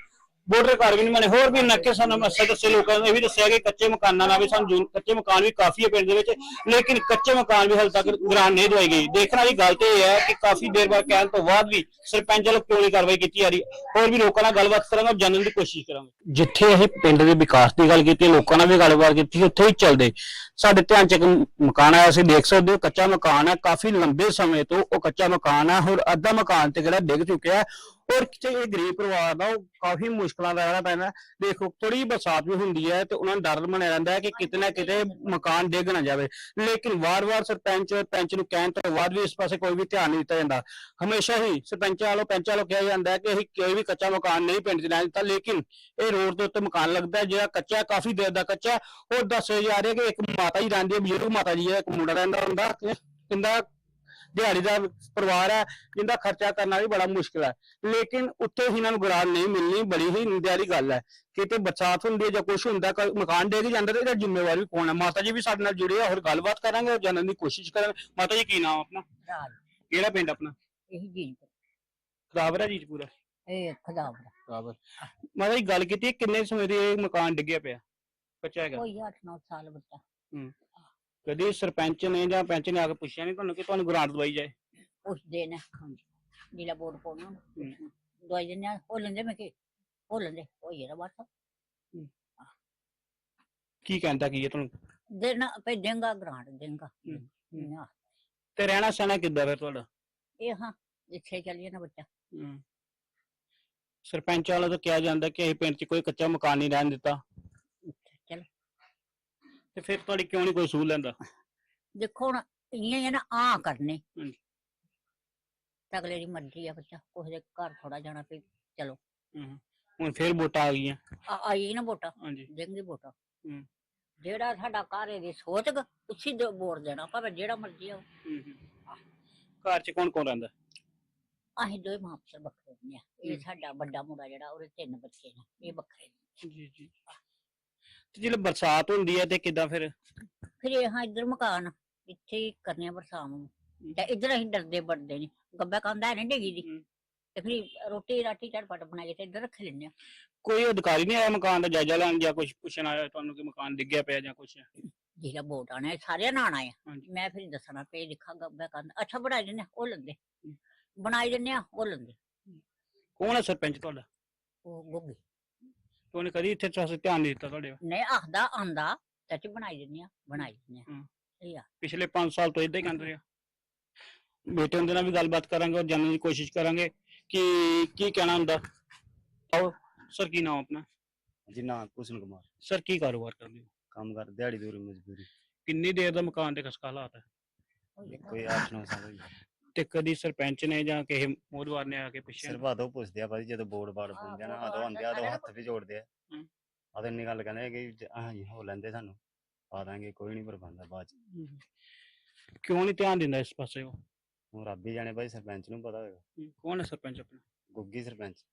ਵੋਟਰ ਕਾਰਡ ਵੀ ਨਹੀਂ ਬਣੇ, ਹੋਰ ਵੀ ਨੱਕੇ ਸਾਨੂੰ ਮਸਾ ਲੋਕਾਂ ਨੇ, ਇਹ ਵੀ ਦੱਸਿਆ ਕਿ ਕੱਚੇ ਮਕਾਨਾਂ ਨਾਲ ਵੀ ਸਾਨੂੰ ਜੂਨ ਕੱਚੇ ਮਕਾਨ ਵੀ ਕਾਫੀ ਹੈ ਪਿੰਡ ਦੇ ਵਿੱਚ, ਲੇਕਿਨ ਕੱਚੇ ਮਕਾਨ ਵੀ ਹਾਲੇ ਤੱਕ ਗ੍ਰਾਂਟ ਨਹੀਂ ਦਵਾਈ ਗਈ। ਦੇਖਣ ਵਾਲੀ ਗੱਲ ਤੇ ਇਹ ਹੈ ਕਿ ਕਾਫੀ ਦੇਰ ਬਾਅਦ ਕਹਿਣ ਤੋਂ ਬਾਅਦ ਵੀ ਸਰਪੰਚ ਵੱਲੋਂ ਕਿਉਂ ਨਹੀਂ ਕਾਰਵਾਈ ਕੀਤੀ ਜਾ ਰਹੀ, ਹੋਰ ਵੀ ਲੋਕਾਂ ਨਾਲ ਗੱਲਬਾਤ ਕਰਾਂਗੇ ਜਾਣਨ ਦੀ ਕੋਸ਼ਿਸ਼ ਕਰਾਂਗੇ। ਜਿੱਥੇ ਅਸੀਂ ਪਿੰਡ ਦੇ ਵਿਕਾਸ ਦੀ ਗੱਲ ਕੀਤੀ, ਲੋਕਾਂ ਨਾਲ ਵੀ ਗੱਲਬਾਤ ਕੀਤੀ, ਉੱਥੇ ਹੀ ਚੱਲਦੇ। ਸਾਡੇ ਧਿਆਨ ਚ ਇੱਕ ਮ- ਮਕਾਨ ਆਇਆ ਅਸੀਂ ਦੇਖ ਸਕਦੇ ਹੋ, ਕੱਚਾ ਮਕਾਨ ਹੈ, ਕਾਫੀ ਲੰਬੇ ਸਮੇਂ ਤੋਂ ਉਹ ਕੱਚਾ ਮਕਾਨ ਹੈ, ਹੋਰ ਅੱਧਾ ਮਕਾਨ ਤੇ ਜਿਹੜਾ ਡਿੱਗ ਚੁੱਕਿਆ ਹੈ ਔਰ ਕਿਤੇ ਇਹ ਗਰੀਬ ਪਰਿਵਾਰ ਦਾ ਉਹ ਕਾਫੀ ਮੁਸ਼ਕਲਾਂ ਦਾ ਰਹਿਣਾ ਪੈਣਾ ਦੇਖੋ ਥੋੜੀ ਬਰਸਾਤ ਵੀ ਹੁੰਦੀ ਹੈ ਤੇ ਉਹਨਾਂ ਨੂੰ ਡਰ ਬਣਿਆ ਰਹਿੰਦਾ ਹੈ ਕਿ ਕਿਤੇ ਨਾ ਕਿਤੇ ਮਕਾਨ ਡਿੱਗ ਨਾ ਜਾਵੇ। ਲੇਕਿਨ ਵਾਰ-ਵਾਰ ਸਰਪੰਚ ਪੰਚ ਨੂੰ ਕਹਿਣ ਤੋਂ ਬਾਅਦ ਵੀ ਇਸ ਪਾਸੇ ਕੋਈ ਵੀ ਧਿਆਨ ਨਹੀਂ ਦਿੱਤਾ ਜਾਂਦਾ। ਹਮੇਸ਼ਾ ਹੀ ਸਰਪੰਚਾਂ ਵੱਲੋਂ ਪੰਚਾਂ ਵੱਲੋਂ ਕਿਹਾ ਜਾਂਦਾ ਹੈ ਕਿ ਅਸੀਂ ਕੋਈ ਵੀ ਕੱਚਾ ਮਕਾਨ ਨਹੀਂ ਪਿੰਡ 'ਚ ਲੈਣ ਦਿੱਤਾ ਲੇਕਿਨ ਇਹ ਰੋਡ ਦੇ ਉੱਤੇ ਮਕਾਨ ਲੱਗਦਾ ਜਿਹੜਾ ਕੱਚਾ ਕਾਫੀ ਦੇਰ ਦਾ ਕੱਚਾ। ਉਹ ਦੱਸਿਆ ਜਾ ਰਿਹਾ ਕਿ ਇੱਕ ਮਾਤਾ ਜੀ ਰਹਿੰਦੀ ਹੈ ਬਜ਼ੁਰਗ ਮਾਤਾ ਜੀ ਹੈ ਇੱਕ ਮੁੰਡਾ ਰਹਿੰਦਾ ਹੁੰਦਾ ਕਹਿੰਦਾ ਦਿਹਾੜੀ ਦਾ ਪਰਿਵਾਰ ਹੈ ਜਿੰਦਾ ਖਰਚਾ ਕਰਨਾ ਵੀ ਬੜਾ ਮੁਸ਼ਕਿਲ ਹੈ। ਲੇਕਿਨ ਉੱਥੇ ਹੀ ਇਹਨਾਂ ਨੂੰ ਗਰਾਂਟ ਨਹੀਂ ਮਿਲਣੀ ਬੜੀ ਹੀ ਨਿੰਦਿਆ ਵਾਲੀ ਗੱਲ ਹੈ। ਕਿਤੇ ਬਰਸਾਤ ਹੁੰਦੀ ਹੈ ਜਾਂ ਕੁਝ ਹੁੰਦਾ ਕੋਈ ਮਕਾਨ ਡੇਗ ਜਾਂਦਾ ਤੇ ਇਹਦਾ ਜ਼ਿੰਮੇਵਾਰ ਵੀ ਕੌਣ ਹੈ? ਮਾਤਾ ਜੀ ਵੀ ਸਾਡੇ ਨਾਲ ਜੁੜੇ ਆ ਹੋਰ ਗੱਲਬਾਤ ਕਰਾਂਗੇ ਔਰ ਜਾਣਨ ਦੀ ਕੋਸ਼ਿਸ਼ ਕਰਾਂਗੇ। ਮਾਤਾ ਜੀ ਕੀ ਨਾਮ ਆਪਣਾ? ਕਿਹੜਾ ਪਿੰਡ ਆਪਣਾ? ਇਹ ਜੀ ਖਰਾਬਰਾ ਜੀ ਪੂਰਾ ਇਹ ਖਦਾਵਰ। ਖਰਾਬਰ ਮਾਤਾ ਜੀ ਗੱਲ ਕੀਤੀ ਹੈ, ਕਿੰਨੇ ਸਮੇਂ ਦੇ ਇਹ ਮਕਾਨ ਡਿੱਗਿਆ ਪਿਆ? ਕੱਚਾ ਹੈਗਾ। ਕੋਈ 8-9 ਸਾਲ ਬੱਚਾ। ਕਦੀ ਸਰਪੰਚ ਨੇ ਜਾਂ ਪੰਚ ਨੇ ਆ ਕੇ ਪੁੱਛਿਆ ਨਹੀਂ ਤੁਹਾਨੂੰ ਕਿ ਤੁਹਾਨੂੰ ਗ੍ਰਾਂਟ ਦਵਾਈ ਜਾਏ? ਉਸ ਦੇ ਨਾ ਨੀਲਾ ਬੋਰਡ ਪਾਉਣਾ ਦਵਾਈ ਦਿੰਦੇ ਆ ਹੋ ਲੈਂਦੇ ਮੈਂ ਕਿ ਹੋ ਲੈਂਦੇ ਉਹ ਇਹ ਬਸ। ਕੀ ਕਹਿੰਦਾ ਕੀ ਹੈ ਤੁਹਾਨੂੰ? ਦੇਣਾ ਪੈ ਦੇਂਗਾ ਗ੍ਰਾਂਟ ਦੇਂਗਾ। ਹੂੰ। ਨਾ ਤੇ ਰਹਿਣਾ ਸਹਿਣਾ ਕਿੱਦਾਂ ਫਿਰ ਤੁਹਾਡਾ? ਇਹ ਹਾਂ ਇੱਥੇ ਚੱਲੀਏ ਨਾ ਬੱਚਾ। ਸਰਪੰਚ ਵਾਲਾ ਤਾਂ ਕਿਹਾ ਜਾਂਦਾ ਕਿ ਅਸੀਂ ਪਿੰਡ 'ਚ ਕੋਈ ਕੱਚਾ ਮਕਾਨ ਨਹੀਂ ਰਹਿਣ ਦਿੱਤਾ। ਤੇ ਫਿਰ ਤੁਹਾਡੀ ਕਿਉਂ ਨਹੀਂ ਕੋਈ ਸੂਲ ਲੈਂਦਾ? ਦੇਖੋ ਹੁਣ ਇਆਂ ਹੀ ਆ ਨਾ ਆ ਕਰਨੇ। ਹਾਂਜੀ। ਤਾਂ ਅਗਲੇ ਦੀ ਮਰਜ਼ੀ ਆ ਬੱਚਾ ਕਿਸੇ ਦੇ ਘਰ ਥੋੜਾ ਜਾਣਾ ਪਈ ਚਲੋ। ਹਮ। ਹੁਣ ਫਿਰ ਵੋਟਾਂ ਆ ਗਈਆਂ। ਆ ਆਈ ਨਾ ਵੋਟਾਂ ਹਾਂਜੀ। ਦੇਂਗੇ ਵੋਟਾਂ। ਹੂੰ। ਜਿਹੜਾ ਸਾਡਾ ਘਰ ਇਹਦੀ ਸੋਚ ਗ ਉਸੇ ਦੇ ਵੋਟ ਦੇਣਾ ਭਾਵੇਂ ਜਿਹੜਾ ਮਰਜ਼ੀ ਆ ਘਰ ਚ ਕੌਣ ਕੌਣ ਰਹਿੰਦਾ? ਅਸੀਂ ਦੋਵੇਂ ਮਾਂ ਪੁੱਤ ਵੱਖਰੇ ਨੇ ਇਹ। ਸਾਡਾ ਵੱਡਾ ਮੁੰਡਾ ਜਿਹੜਾ ਉਹਦੇ ਤਿੰਨ ਬੱਚੇ ਨੇ ਇਹ ਵੱਖਰੇ ਨੇ। ਜੀ ਜੀ। ਤੇ ਜਦੋਂ ਬਰਸਾਤ ਹੁੰਦੀ ਹੈ ਤੇ ਕਿਦਾਂ ਫਿਰ? ਫਿਰ ਇਹ ਹਾਂ ਇੱਧਰ ਮਕਾਨ ਇੱਥੇ ਹੀ ਕਰਨੇ ਆ ਬਰਸਾਤ ਨੂੰ। ਤੇ ਇੱਧਰ ਅਸੀਂ ਡਰਦੇ ਬੜਦੇ ਨੇ। ਗੱਬਾ ਕੰਦਾ ਹੈ ਨਾ ਡੇਗੀ ਦੀ। ਤੇ ਫਿਰ ਰੋਟੀ ਰਾਟੀ ਝਟਪਟ ਬਣਾ ਕੇ ਤੇ ਇੱਧਰ ਰੱਖ ਲੈਂਦੇ ਆ। ਕੋਈ ਅਧਿਕਾਰੀ ਨਹੀਂ ਆਇਆ ਮਕਾਨ ਦਾ ਜਾਇਜ਼ਾ ਲੈਣ ਜਾਂ ਕੁਝ ਪੁੱਛਣ ਆਇਆ ਤੁਹਾਨੂੰ ਕਿ ਮਕਾਨ ਡਿੱਗਿਆ ਪਿਆ ਜਾਂ ਕੁਝ ਜਿਹੜਾ ਵੋਟ ਆਣਾ ਹੈ ਸਾਰਿਆਂ ਨਾਲ ਆਣਾ ਹਾਂਜੀ। ਮੈਂ ਫਿਰ ਦੱਸਣਾ ਪਏ ਲਿਖਾ ਗੱਬਾ ਕੰਦਾ ਅੱਛਾ ਬਣਾਈ ਦਿੰਦੇ ਆ, ਉਹ ਲੰਦੇ। ਬਣਾਈ ਦਿੰਦੇ ਆ ਉਹ ਲੰਦੇ। ਕੌਣ ਹੈ ਸਰਪੰਚ ਤੁਹਾਡਾ? ਉਹ ਗੋਗੀ। ਉਹਨੇ ਕਦੀ ਇੱਥੇ ਚਾਸੇ ਧਿਆਨ ਨਹੀਂ ਦਿੱਤਾ ਤੁਹਾਡੇ ਵੱਲ? ਨਹੀਂ ਆਖਦਾ ਆਂਦਾ ਤੇ ਚ ਬਣਾਈ ਦਿੰਦੇ ਆ ਬਣਾਈ ਦਿੰਦੇ ਆ। ਹੂੰ। ਇਹ ਆ। ਪਿਛਲੇ 5 ਸਾਲ ਤੋਂ ਇਦਾਂ ਹੀ ਕਰਦੇ ਰਿਹਾ ਬੇਟੇ ਹੁੰਦੇ ਨਾਲ ਵੀ ਗੱਲਬਾਤ ਕਰਾਂਗੇ ਔਰ ਜਾਣਨ ਦੀ ਕੋਸ਼ਿਸ਼ ਕਰਾਂਗੇ ਕਿ ਕੀ ਕਹਿਣਾ ਹੁੰਦਾ। ਆਓ ਸਰ ਕੀ ਨਾਮ ਆਪਣਾ? ਜੀ ਨਾਮ ਕੁਸ਼ਨ ਕੁਮਾਰ। ਸਰ ਕੀ ਕਾਰੋਬਾਰ ਕਰਦੇ ਹੋ? ਕੰਮ ਕਰ ਦਿਹਾੜੀ ਦੂਰੀ ਮਜ਼ਦੂਰੀ। ਕਿੰਨੀ ਦੇਰ ਦਾ ਮਕਾਨ ਤੇ ਖਸਕਾ ਹਾਲਾਤ ਹੈ? ਕੋਈ 8-9 ਸਾਲ ਹੋਈ ਤੇ ਕਦੀ ਸਰਪੰਚ ਨੇ ਜਾਂ ਕਿਸੇ ਮੋਦਵਾਰ ਨੇ ਆ ਕੇ ਪੁੱਛਿਆ ਸਿਰਫ ਆਦੋ ਪੁੱਛਦੇ ਆ ਭਾਜੀ ਜਦੋਂ ਬੋਰਡ ਬਾੜ ਪੁੰਦੇ ਨਾ ਆਦੋ ਆਂਦੇ ਆਦੋ ਹੱਥ ਵੀ ਜੋੜਦੇ ਆ। ਹੂੰ। ਆਦੋ ਇੰਨੀ ਗੱਲ ਕਹਿੰਦੇ ਆ ਕਿ ਜ- ਹਾਂਜੀ ਹੋ ਲੈਂਦੇ ਸਾਨੂੰ ਪਾ ਦਾਂਗੇ ਕੋਈ ਨਹੀਂ ਪਰਵਾਂਦਾ ਬਾਅਦ ਚ। ਹਮ। ਕਿਉਂ ਨਹੀਂ ਧਿਆਨ ਦਿੰਦਾ ਇਸ ਪਾਸੇ ਉਹ? ਹੁਣ ਰੱਬ ਹੀ ਜਾਣੇ ਭਾਈ ਸਰਪੰਚ ਨੂੰ ਪਤਾ ਹੋਏਗਾ। ਹਮ, ਕੌਣ ਹੈ ਸਰਪੰਚ ਆਪਣਾ? ਗੁੱਗੀ ਸਰਪੰਚ।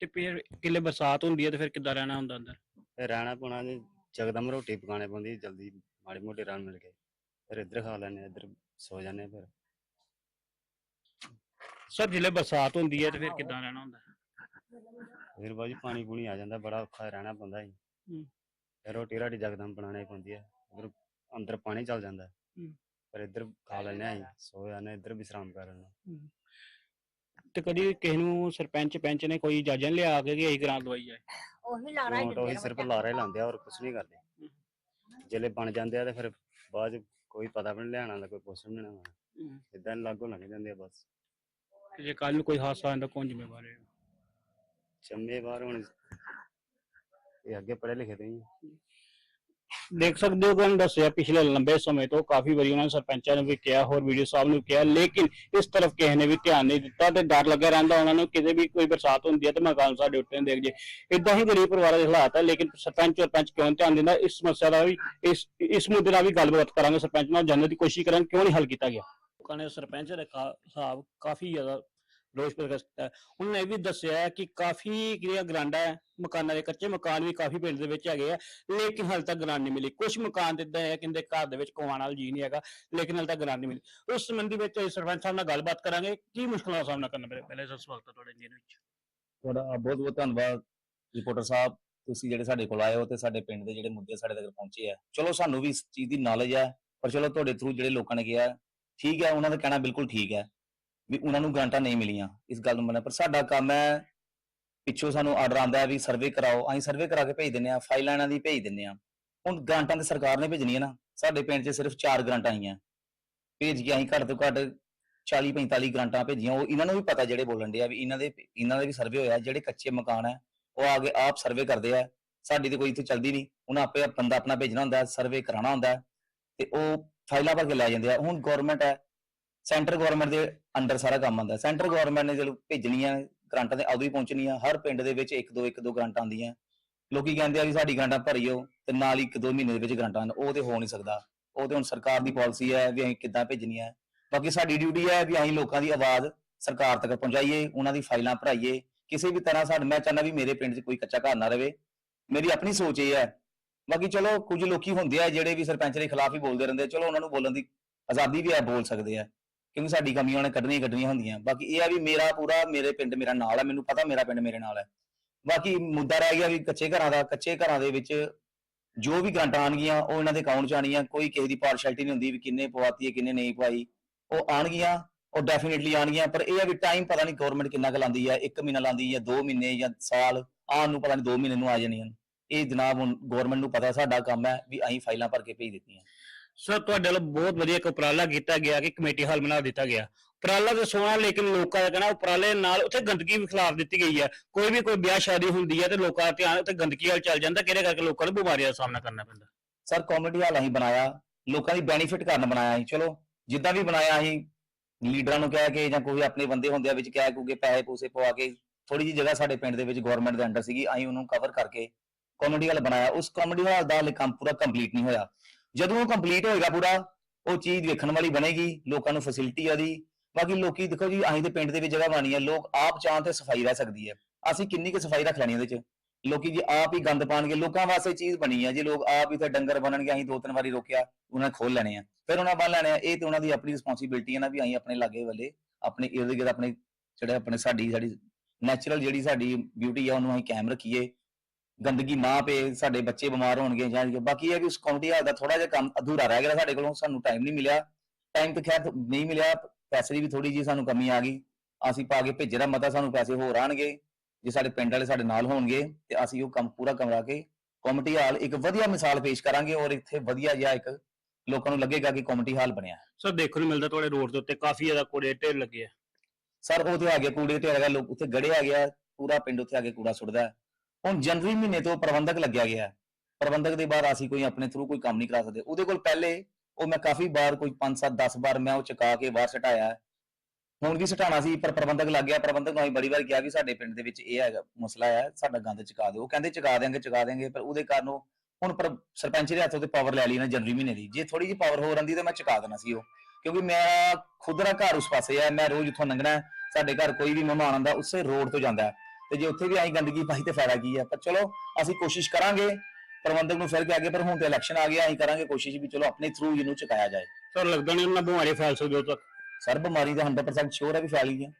ਤੇ ਫਿਰ ਕਿਲੇ ਬਰਸਾਤ ਹੁੰਦੀ ਹੈ ਤੇ ਫਿਰ ਕਿੱਦਾਂ ਰਹਿਣਾ ਹੁੰਦਾ ਅੰਦਰ? ਰਹਿਣਾ ਪਉਣਾ ਜੀ ਜਗਦਮ ਰੋਟੀ ਪਕਾਣੇ ਪੈਂਦੀ ਜਲਦੀ ਮਾੜੀ ਮੋਟੀ ਰਲ ਮਿਲ ਕੇ। ਫਿਰ ਇੱਧਰ ਖਾ ਲੈਣੇ ਇੱਧਰ ਸੋ ਜਾਂਦੇ ਆ ਫਿਰ। ਸਰ ਜਿਲੇ ਬਰਸਾਤ ਹੁੰਦੀ ਹੈ ਤੇ ਫਿਰ ਕਿੱਦਾਂ ਰਹਿਣਾ ਹੁੰਦਾ? ਫਿਰ ਬਾਜੀ ਪਾਣੀ ਪੂਣੀ ਆ ਜਾਂਦਾ ਬੜਾ ਔਖਾ ਰਹਿਣਾ ਪੈਂਦਾ ਜੀ। ਹੂੰ। ਫਿਰ ਰੋਟੀ ਰਾਟੀ ਜਗਦਮ ਬਣਾਉਣੀ ਪੈਂਦੀ ਹੈ। ਉਧਰ ਅੰਦਰ ਪਾਣੀ ਚੱਲ ਜਾਂਦਾ। ਹੈ। ਹੂੰ। ਪਰ ਇੱਧਰ ਖਾ ਲੈਣੇ ਆ ਜੀ ਸੋ ਜਾਂਦੇ ਇੱਧਰ ਵਿਸ਼ਰਾਮ ਕਰ ਲੈਣਾ ਤੇ ਕਦੀ ਕਿਸੇ ਨੂੰ ਸਰਪੰਚ ਪੈਂਚ ਨੇ ਕੋਈ ਇਜਾਜ਼ਤ ਲਿਆ ਕੇ ਕਿ ਅਸੀਂ ਗ੍ਰਾਂਟ ਦਵਾਈ ਜਾਏ ਉਹੀ ਲਾਰਾ ਹੀ ਦਿੰਦੇ ਉਹੀ ਆ ਸਿਰਫ। ਲਾਰੇ ਲਾਉਂਦੇ ਆ ਔਰ ਕੁਝ ਨਹੀਂ ਕਰਦੇ। ਜਿਹੜੇ ਬਣ ਜਾਂਦੇ ਆ ਤੇ ਫਿਰ ਬਾਅਦ 'ਚ ਕੋਈ ਪਤਾ ਵੀ ਨਹੀਂ ਲੈਣ ਆਉਂਦਾ ਕੋਈ ਪੁੱਛ ਵੀ ਨਹੀਂ ਹਮ। ਇਦਾਂ ਲਾਗੋਂ ਲੰਘ ਜਾਂਦੇ ਆ ਬਸ। ਤੇ ਜੇ ਕੱਲ ਨੂੰ ਕੋਈ ਹਾਦਸਾ ਆਉਂਦਾ ਕੌਣ ਜ਼ਿੰਮੇਵਾਰ ਹੈ? ਚੰਮੇ ਬਾਹਰ ਹੁਣ ਇਹ ਅੱਗੇ ਪੜ੍ਹੇ ਲਿਖੇ ਤੇ ਹੀ ਆ। ਦੇਖ ਸਕਦੇ ਹੋ ਕਿ ਉਹਨਾਂ ਦੱਸਿਆ ਪਿਛਲੇ ਲੰਬੇ ਸਮੇਂ ਤੋਂ ਕਾਫੀ ਵਾਰੀ ਉਹਨਾਂ ਨੇ ਸਰਪੰਚਾਂ ਨੂੰ ਵੀ ਕਿਹਾ ਹੋਰ ਵੀਡੀਓ ਸਾਹਿਬ ਨੂੰ ਕਿਹਾ ਲੇਕਿਨ ਇਸ ਤਰਫ ਕਿਸੇ ਨੇ ਵੀ ਧਿਆਨ ਨਹੀਂ ਦਿੱਤਾ ਤੇ ਡਰ ਲੱਗਿਆ ਰਹਿੰਦਾ ਉਹਨਾਂ ਨੂੰ ਕਿਤੇ ਵੀ ਕੋਈ ਬਰਸਾਤ ਹੁੰਦੀ ਹੈ ਤੇ ਮਕਾਨ ਸਾਡੇ ਉੱਤੇ ਨਾ ਦੇਖ ਜੇ ਇਦਾਂ ਹੀ ਗਰੀਬ ਪਰਿਵਾਰਾਂ ਦੇ ਹਾਲਾਤ ਹੈ ਲੇਕਿਨ ਸਰਪੰਚ ਔਰ ਪੰਚ ਕਿਉਂ ਧਿਆਨ ਦਿੰਦਾ? ਇਸ ਸਮੱਸਿਆ ਦਾ ਵੀ ਇਸ ਇਸ ਮੁੱਦੇ ਨਾਲ ਵੀ ਗੱਲਬਾਤ ਕਰਾਂਗੇ ਸਰਪੰਚ ਨਾਲ ਜਾਣਨ ਦੀ ਕੋਸ਼ਿਸ਼ ਕਰਾਂਗੇ ਕਿਉਂ ਨਹੀਂ ਹੱਲ ਕੀਤਾ ਗਿਆ? ਲੋਕਾਂ ਨੇ ਸਰਪੰਚ ਦੇ ਖਾ- ਕਾਫੀ ਜ਼ਿਆਦਾ ਰੋਸ ਪ੍ਰਗਟ ਕੀਤਾ ਹੈ। ਉਹਨਾਂ ਨੇ ਇਹ ਵੀ ਦੱਸਿਆ ਹੈ ਕਿ ਕਾਫੀ ਜਿਹੜੀਆਂ ਗਰਾਂਡਾ ਹੈ ਮਕਾਨਾਂ ਦੇ ਕੱਚੇ ਮਕਾਨ ਵੀ ਕਾਫੀ ਪਿੰਡ ਦੇ ਵਿੱਚ ਹੈਗੇ ਆ ਲੇਕਿਨ ਹਾਲੇ ਤੱਕ ਗ੍ਰਾਂਟ ਨਹੀਂ ਮਿਲੀ। ਕੁਝ ਮਕਾਨ ਤੇ ਹੈ ਕਹਿੰਦੇ ਘਰ ਦੇ ਵਿੱਚ ਕਮਾਉਣ ਵਾਲਾ ਜੀ ਨਹੀਂ ਹੈਗਾ ਲੇਕਿਨ ਹਾਲੇ ਤੱਕ ਗ੍ਰਾਂਟ ਨਹੀਂ ਮਿਲੀ। ਉਸ ਸੰਬੰਧੀ ਵਿੱਚ ਸਰਪੰਚ ਸਾਹਿਬ ਨਾਲ ਗੱਲਬਾਤ ਕਰਾਂਗੇ। ਕੀ ਮੁਸ਼ਕਲਾਂ ਦਾ ਸਾਹਮਣਾ ਕਰਨਾ ਪਏ ਪਹਿਲੇ ਸਰ ਸਵਾਗਤ ਹੈ ਤੁਹਾਡੇ ਜੀ ਵਿੱਚ। ਤੁਹਾਡਾ ਬਹੁਤ ਬਹੁਤ ਧੰਨਵਾਦ ਰਿਪੋਰਟਰ ਸਾਹਿਬ। ਤੁਸੀਂ ਜਿਹੜੇ ਸਾਡੇ ਕੋਲ ਆਏ ਹੋ ਤੇ ਸਾਡੇ ਪਿੰਡ ਦੇ ਜਿਹੜੇ ਮੁੱਦੇ ਸਾਡੇ ਤੱਕ ਪਹੁੰਚੇ ਆ। ਚਲੋ ਸਾਨੂੰ ਵੀ ਇਸ ਚੀਜ਼ ਦੀ ਨੌਲੇਜ ਹੈ ਪਰ ਚਲੋ ਤੁਹਾਡੇ ਥਰੂ ਜਿਹੜੇ ਲੋਕਾਂ ਨੇ ਕਿਹਾ ਠੀਕ ਹੈ, ਉਹਨਾਂ ਦਾ ਕਹਿਣਾ ਬਿਲਕੁਲ ਠੀਕ ਹੈ ਵੀ ਉਹਨਾਂ ਨੂੰ ਗ੍ਰਾਂਟਾਂ ਨਹੀਂ ਮਿਲੀਆਂ ਇਸ ਗੱਲ ਨੂੰ ਮੰਨਿਆ ਪਰ ਸਾਡਾ ਕੰਮ ਹੈ ਪਿੱਛੋਂ ਸਾਨੂੰ ਆਰਡਰ ਆਂਦਾ ਹੈ ਵੀ ਸਰਵੇ ਕਰਾਓ, ਅਸੀਂ ਸਰਵੇ ਕਰਾ ਕੇ ਭੇਜ ਦਿੰਨੇ ਆ ਫਾਈਲਾਂ ਇਹਨਾਂ ਦੀ ਭੇਜ ਦਿੰਨੇ ਆ ਹੁਣ ਗ੍ਰਾਂਟਾਂ ਤੇ ਸਰਕਾਰ ਨੇ ਭੇਜਣੀਆਂ ਨਾ, ਸਾਡੇ ਪਿੰਡ 'ਚ ਸਿਰਫ 4 ਗ੍ਰਾਂਟਾਂ ਆਈਆਂ ਭੇਜ ਕੇ ਅਸੀਂ ਘੱਟ ਤੋਂ ਘੱਟ 40 45 ਗ੍ਰਾਂਟਾਂ ਭੇਜੀਆਂ, ਉਹ ਇਹਨਾਂ ਨੂੰ ਵੀ ਪਤਾ ਜਿਹੜੇ ਬੋਲਣ ਦੇ ਆ ਵੀ ਇਹਨਾਂ ਦੇ, ਇਹਨਾਂ ਦਾ ਵੀ ਸਰਵੇ ਹੋਇਆ, ਜਿਹੜੇ ਕੱਚੇ ਮਕਾਨ ਹੈ, ਉਹ ਆ ਕੇ ਆਪ ਸਰਵੇ ਕਰਦੇ ਆ। ਸਾਡੀ ਤੇ ਕੋਈ ਇੱਥੇ ਚੱਲਦੀ ਨਹੀਂ, ਉਹਨਾਂ ਆਪੇ ਬੰਦਾ ਆਪਣਾ ਭੇਜਣਾ ਹੁੰਦਾ ਸਰਵੇ ਕਰਾਉਣਾ ਹੁੰਦਾ, ਤੇ ਉਹ ਫਾਈਲਾਂ ਭਰ ਕੇ ਲੈ ਜਾਂਦੇ ਆ। ਹੁਣ ਗਵਰਨਮੈਂਟ ਹੈ ਸੈਂਟਰ ਗਵਰਨਮੈਂਟ ਦੇ ਅੰਡਰ ਸਾਰਾ ਕੰਮ ਆਉਂਦਾ ਸੈਂਟਰ ਗਵਰਨਮੈਂਟ ਨੇ ਜਦੋਂ ਭੇਜਣੀਆਂ ਗ੍ਰਾਂਟਾਂ ਤੇ ਉਦੋਂ ਹੀ ਪਹੁੰਚਣੀਆਂ, ਹਰ ਪਿੰਡ ਦੇ ਵਿੱਚ ਇੱਕ ਦੋ ਇੱਕ ਦੋ ਗ੍ਰਾਂਟਾਂ ਆਉਂਦੀਆਂ। ਲੋਕੀ ਕਹਿੰਦੇ ਆ ਵੀ ਸਾਡੀ ਗ੍ਰਾਂਟਾਂ ਭਰੀਓ ਤੇ ਨਾਲ ਹੀ ਇੱਕ ਦੋ ਮਹੀਨੇ ਦੇ ਵਿੱਚ ਗ੍ਰਾਂਟਾਂ ਉਹ ਤੇ ਹੋ ਨਹੀਂ ਸਕਦਾ। ਉਹ ਤੇ ਹੁਣ ਸਰਕਾਰ ਦੀ ਪਾਲਿਸੀ ਹੈ ਵੀ ਅਸੀਂ ਕਿੱਦਾਂ ਭੇਜਣੀਆਂ। ਹੈ। ਬਾਕੀ ਸਾਡੀ ਡਿਊਟੀ ਹੈ ਵੀ ਅਸੀਂ ਲੋਕਾਂ ਦੀ ਆਵਾਜ਼ ਸਰਕਾਰ ਤੱਕ ਪਹੁੰਚਾਈਏ, ਉਹਨਾਂ ਦੀ ਫਾਈਲਾਂ ਭਰਾਈਏ। ਕਿਸੇ ਵੀ ਤਰ੍ਹਾਂ ਸਾਡ ਮੈਂ ਚਾਹੁੰਦਾ ਵੀ ਮੇਰੇ ਪਿੰਡ 'ਚ ਕੋਈ ਕੱਚਾ ਘਰ ਨਾ ਰਵੇ। ਮੇਰੀ ਆਪਣੀ ਸੋਚ ਇਹ ਹੈ ਬਾਕੀ ਚਲੋ ਕੁਝ ਲੋਕੀ ਹੁੰਦੇ ਆ ਜਿਹੜੇ ਵੀ ਸਰਪੰਚ ਦੇ ਖਿਲਾਫ ਹੀ ਬੋਲਦੇ ਰਹਿੰਦੇ ਚਲੋ ਉਹਨਾਂ ਨੂੰ ਬੋਲਣ ਦੀ ਆਜ਼ਾਦੀ ਵੀ ਹੈ ਬੋਲ ਸਕਦੇ ਆ, ਕਿਉਂਕਿ ਸਾਡੀ ਕਮੀਆਂ ਉਹਨੇ ਕੱਢਣੀਆਂ ਕੱਢਣੀਆਂ ਹੁੰਦੀਆਂ। ਬਾਕੀ ਇਹ ਆ ਵੀ ਮੇਰਾ ਪੂਰਾ ਮੇਰੇ ਪਿੰਡ ਮੇਰਾ ਨਾਲ ਹੈ ਮੈਨੂੰ ਪਤਾ ਮੇਰਾ ਪਿੰਡ ਮੇਰੇ ਨਾਲ ਹੈ ਬਾਕੀ ਮੁੱਦਾ ਰਹਿ ਗਿਆ ਵੀ ਕੱਚੇ ਘਰਾਂ ਦਾ, ਕੱਚੇ ਘਰਾਂ ਦੇ ਵਿੱਚ ਜੋ ਵੀ ਗ੍ਰਾਂਟਾਂ ਆਣਗੀਆਂ ਉਹ ਇਹਨਾਂ ਦੇ ਅਕਾਊਂਟ 'ਚ ਆਣਗੀਆਂ ਕੋਈ ਕਿਸੇ ਦੀ ਪਾਰਸ਼ੈਲਿਟੀ ਨਹੀਂ ਹੁੰਦੀ ਵੀ ਕਿੰਨੇ ਪਵਾਤੀ ਹੈ, ਕਿੰਨੇ ਨਹੀਂ ਪਵਾਈ। ਉਹ ਆਣਗੀਆਂ ਉਹ ਡੈਫੀਨਿਟਲੀ ਆਣਗੀਆਂ ਪਰ ਇਹ ਆ ਵੀ ਟਾਈਮ ਪਤਾ ਨਹੀਂ ਗਵਰਨਮੈਂਟ ਕਿੰਨਾ ਕੁ ਲਾਉਂਦੀ ਹੈ 1 ਮਹੀਨਾ ਲਾਉਂਦੀ ਹੈ 2 ਮਹੀਨੇ ਜਾਂ ਸਾਲ, ਆਉਣ ਨੂੰ ਪਤਾ ਨਹੀਂ 2 ਮਹੀਨੇ ਨੂੰ ਆ ਜਾਣੀਆਂ ਇਹ ਜਨਾਬ ਹੁਣ ਗਵਰਨਮੈਂਟ ਨੂੰ ਪਤਾ ਸਾਡਾ ਕੰਮ ਹੈ ਵੀ ਅਸੀਂ ਫਾਈਲਾਂ ਭਰ ਕੇ ਭੇਜ ਦਿੱਤੀਆਂ। ਸਰ ਤੁਹਾਡੇ ਵੱਲੋਂ ਬਹੁਤ ਵਧੀਆ ਇੱਕ ਉਪਰਾਲਾ ਕੀਤਾ ਗਿਆ ਕਿ ਕਮੇਟੀ ਹਾਲ ਬਣਾ ਦਿੱਤਾ ਗਿਆ। ਉਪਰਾਲਾ ਤੇ ਸੋਹਣਾ ਲੇਕਿਨ ਲੋਕਾਂ ਦਾ ਕਹਿਣਾ ਉਪਰਾਲੇ ਨਾਲ ਉੱਥੇ ਗੰਦਗੀ ਵੀ ਖਿਲਾਫ ਦਿੱਤੀ ਗਈ ਹੈ। ਕੋਈ ਵੀ ਕੋਈ ਵਿਆਹ ਸ਼ਾਦੀ ਹੁੰਦੀ ਹੈ ਤੇ ਲੋਕਾਂ ਦਾ ਧਿਆਨ ਉੱਥੇ ਗੰਦਗੀ ਵੱਲ ਚੱਲ ਜਾਂਦਾ ਕਿਹਦੇ ਕਰਕੇ ਲੋਕਾਂ ਨੂੰ ਬਿਮਾਰੀਆਂ ਦਾ ਸਾਹਮਣਾ ਕਰਨਾ ਪੈਂਦਾ? ਸਰ ਕਾਮੇਡੀ ਹਾਲ ਅਸੀਂ ਬਣਾਇਆ ਲੋਕਾਂ ਦੀ ਬੈਨੀਫਿਟ ਕਰਨ ਬਣਾਇਆ ਅਸੀਂ ਚਲੋ ਜਿੱਦਾਂ ਵੀ ਬਣਾਇਆ ਅਸੀਂ ਲੀਡਰਾਂ ਨੂੰ ਕਹਿ ਕੇ ਜਾਂ ਕੋਈ ਆਪਣੇ ਬੰਦੇ ਹੁੰਦੇ ਆ ਵਿੱਚ ਕਹਿ ਕੂਗੇ ਪੈਸੇ ਪੂਸੇ ਪਵਾ ਕੇ ਥੋੜੀ ਜਿਹੀ ਜਗ੍ਹਾ ਸਾਡੇ ਪਿੰਡ ਦੇ ਵਿੱਚ ਗਵਰਨਮੈਂਟ ਦੇ ਅੰਡਰ ਸੀਗੀ ਅਸੀਂ ਉਹਨੂੰ ਕਵਰ ਕਰਕੇ ਕਾਮੇਡੀ ਹਾਲ ਬਣਾਇਆ, ਉਸ ਕਾਮੇਡੀ ਹਾਲ ਦਾ ਹਾਲੇ ਕੰਮ ਪੂਰਾ ਕੰਪਲੀਟ ਨਹੀਂ ਹੋਇਆ। ਜਦੋਂ ਉਹ ਕੰਪਲੀਟ ਹੋਏਗਾ ਪੂਰਾ, ਉਹ ਚੀਜ਼ ਵੇਖਣ ਵਾਲੀ ਬਣੇਗੀ, ਲੋਕਾਂ ਨੂੰ ਫੈਸਿਲਿਟੀ ਆ ਬਾਕੀ ਲੋਕੀ ਦੇਖੋ ਜੀ, ਅਸੀਂ ਤੇ ਪਿੰਡ ਦੇ ਵਿੱਚ ਜਗ੍ਹਾ ਬਣਾਣੀ ਹੈ ਲੋਕ ਆਪ ਚਾਹਣ ਤੇ ਸਫ਼ਾਈ ਰਹਿ ਸਕਦੀ ਹੈ। ਅਸੀਂ ਕਿੰਨੀ ਕੁ ਸਫ਼ਾਈ ਰੱਖ ਲੈਣੀ ਉਹਦੇ ਚ? ਲੋਕੀ ਜੀ ਆਪ ਹੀ ਗੰਦ ਪਾਣਗੇ ਲੋਕਾਂ ਵਾਸਤੇ ਚੀਜ਼ ਬਣੀ ਹੈ ਜੇ ਲੋਕ ਆਪ ਹੀ ਤੇ ਡੰਗਰ ਬਣਨਗੇ, ਅਸੀਂ ਦੋ ਤਿੰਨ ਵਾਰੀ ਰੋਕਿਆ, ਉਹਨਾਂ ਨੇ ਖੋਲ ਲੈਣੇ ਆ। ਫਿਰ ਉਹਨਾਂ ਬੰਨ ਲੈਣੇ ਆ, ਇਹ ਤੇ ਉਹਨਾਂ ਦੀ ਆਪਣੀ ਰਿਸਪੌਂਸਿਬਿਲਟੀ ਹੈ ਨਾ ਵੀ ਅਸੀਂ ਆਪਣੇ ਲਾਗੇ ਵਾਲੇ, ਆਪਣੇ ਇਰਦ ਗਿਰਦ ਆਪਣੇ, ਜਿਹੜੇ ਆਪਣੇ ਸਾਡੀ ਸਾਡੀ ਨੈਚੁਰਲ ਜਿਹੜੀ ਸਾਡੀ ਬਿਊਟੀ ਆ, ਉਹਨੂੰ ਅਸੀਂ ਕਾਇਮ ਰੱਖੀਏ। ਗੰਦਗੀ ਨਾ ਪਏ ਸਾਡੇ ਬੱਚੇ ਬਿਮਾਰ ਹੋਣਗੇ ਜਾਂ ਬਾਕੀ ਇਹ ਹੈ ਕਿ ਉਸ ਹਾਲ ਦਾ ਥੋੜਾ ਜਿਹਾ ਕੰਮ ਅਧੂਰਾ ਰਹਿ ਗਿਆ ਸਾਡੇ ਕੋਲੋਂ ਸਾਨੂੰ ਟਾਈਮ ਨਹੀਂ ਮਿਲਿਆ। ਟਾਈਮ ਤੇ ਖੈਰ ਨਹੀਂ ਮਿਲਿਆ ਪੈਸੇ ਦੀ ਵੀ ਥੋੜੀ ਜੀ ਸਾਨੂੰ ਕਮੀ ਆ ਗਈ। ਅਸੀਂ ਪਾ ਕੇ ਭੇਜੇ ਦਾ ਮਤਾ ਸਾਨੂੰ ਪੈਸੇ ਹੋਰ ਆਣਗੇ ਜੇ ਸਾਡੇ ਪਿੰਡ ਵਾਲੇ ਸਾਡੇ ਨਾਲ ਹੋਣਗੇ ਤੇ ਅਸੀਂ ਉਹ ਕੰਮ ਪੂਰਾ ਕਰਾ ਕੇ ਕਮੇਟੀ ਹਾਲ ਇੱਕ ਵਧੀਆ ਮਿਸਾਲ ਪੇਸ਼ ਕਰਾਂਗੇ ਔਰ ਇੱਥੇ ਵਧੀਆ ਜਿਹਾ ਇੱਕ ਲੋਕਾਂ ਨੂੰ ਲੱਗੇਗਾ ਕਿ ਕਮੇਟੀ ਹਾਲ ਬਣਿਆ। ਸਰ ਦੇਖਣ ਨੂੰ ਮਿਲਦਾ ਤੁਹਾਡੇ ਰੋਡ ਦੇ ਉੱਤੇ ਕਾਫੀ ਜ਼ਿਆਦਾ ਕੂੜੇ ਢੇਰ ਲੱਗੇ ਆ। ਸਰ ਉਹ ਤੇ ਆ ਗਿਆ ਕੂੜੇ ਤੇ ਆ ਗਿਆ ਲੋਕ ਉੱਥੇ ਗੜੇ ਆ ਗਿਆ ਪੂਰਾ ਪਿੰਡ ਉੱਥੇ ਆ ਕੇ ਕੂੜਾ ਸੁੱਟਦਾ। ਹੈ। ਹੁਣ ਜਨਵਰੀ ਮਹੀਨੇ ਤੋਂ ਪ੍ਰਬੰਧਕ ਲੱਗਿਆ ਗਿਆ ਪ੍ਰਬੰਧਕ ਦੇ ਬਾਅਦ ਅਸੀਂ ਕੋਈ ਆਪਣੇ ਥਰੂ ਕੋਈ ਕੰਮ ਨਹੀਂ ਕਰਾ ਸਕਦੇ। ਉਹਦੇ ਕੋਲ ਪਹਿਲੇ ਉਹ ਮੈਂ ਕਾਫੀ ਬਾਰ ਕੋਈ 5 7 10 ਬਾਰ ਮੈਂ ਉਹ ਚੁਕਾ ਕੇ ਬਾਹਰ ਸਟਾਇਆ ਹੁਣ ਵੀ ਸਟਾਣਾ ਸੀ, ਪਰ ਪ੍ਰਬੰਧਕ ਲੱਗ ਗਿਆ। ਪ੍ਰਬੰਧਕ ਨੂੰ ਅਸੀਂ ਬੜੀ ਵਾਰ ਕਿਹਾ ਵੀ ਸਾਡੇ ਪਿੰਡ ਦੇ ਵਿੱਚ ਇਹ ਹੈਗਾ, ਮਸਲਾ ਹੈ, ਸਾਡਾ ਗੰਦ ਚੁਕਾ ਦਿਓ। ਉਹ ਕਹਿੰਦੇ ਚੁਕਾ ਦੇਾਂਗੇ ਚੁਕਾ ਦੇਾਂਗੇ ਪਰ ਉਹਦੇ ਕਾਰਨ ਉਹ ਹੁਣ ਪਰ ਸਰਪੰਚ ਦੇ ਹੱਥ ਤੇ ਪਾਵਰ ਲੈ ਲਈ ਨਾ ਜਨਵਰੀ ਮਹੀਨੇ ਦੀ। ਜੇ ਥੋੜੀ ਜਿਹੀ ਪਾਵਰ ਹੋਰ ਆਂਦੀ ਤਾਂ ਮੈਂ ਚੁਕਾ ਦੇਣਾ ਸੀ ਉਹ। ਕਿਉਂਕਿ ਮੇਰਾ ਖੁਦ ਦਾ ਘਰ ਉਸ ਪਾਸੇ ਹੈ ਮੈਂ ਰੋਜ਼ ਉੱਥੋਂ ਲੰਘਣਾ ਸਾਡੇ ਘਰ ਕੋਈ ਵੀ ਮਹਿਮਾਨ ਆਉਂਦਾ, ਉਸੇ ਰੋਡ ਤੋਂ ਜਾਂਦਾ ਹੈ। ਤੇ ਜੇ ਉੱਥੇ ਵੀ ਆਈ ਗੰਦਗੀ ਪਾਈ ਤੇ ਫਾਇਦਾ ਕੀ ਹੈ ਪਰ ਚਲੋ ਅਸੀਂ ਕੋਸ਼ਿਸ਼ ਕਰਾਂਗੇ ਪ੍ਰਬੰਧਕ ਨੂੰ ਫਿਰ ਕੇ ਅੱਗੇ ਪਰ ਹੁਣ ਤੇ ਇਲੈਕਸ਼ਨ ਆ ਗਿਆ ਅਸੀਂ ਕਰਾਂਗੇ ਕੋਸ਼ਿਸ਼ ਵੀ ਚਲੋ ਆਪਣੇ ਥਰੂ ਇਹਨੂੰ ਚੁਕਾਇਆ ਜਾਏ। ਸਰ ਲੱਗਦਾ ਨਹੀਂ ਉਹਨਾਂ ਬਿਮਾਰੀ ਫੈਲ ਸਕਦੀ ਉਦੋਂ ਤੱਕ। ਸਰ ਬਿਮਾਰੀ ਦਾ 100% ਸ਼ੋਰ ਹੈ ਵੀ ਫੈਲੀ ਹੈ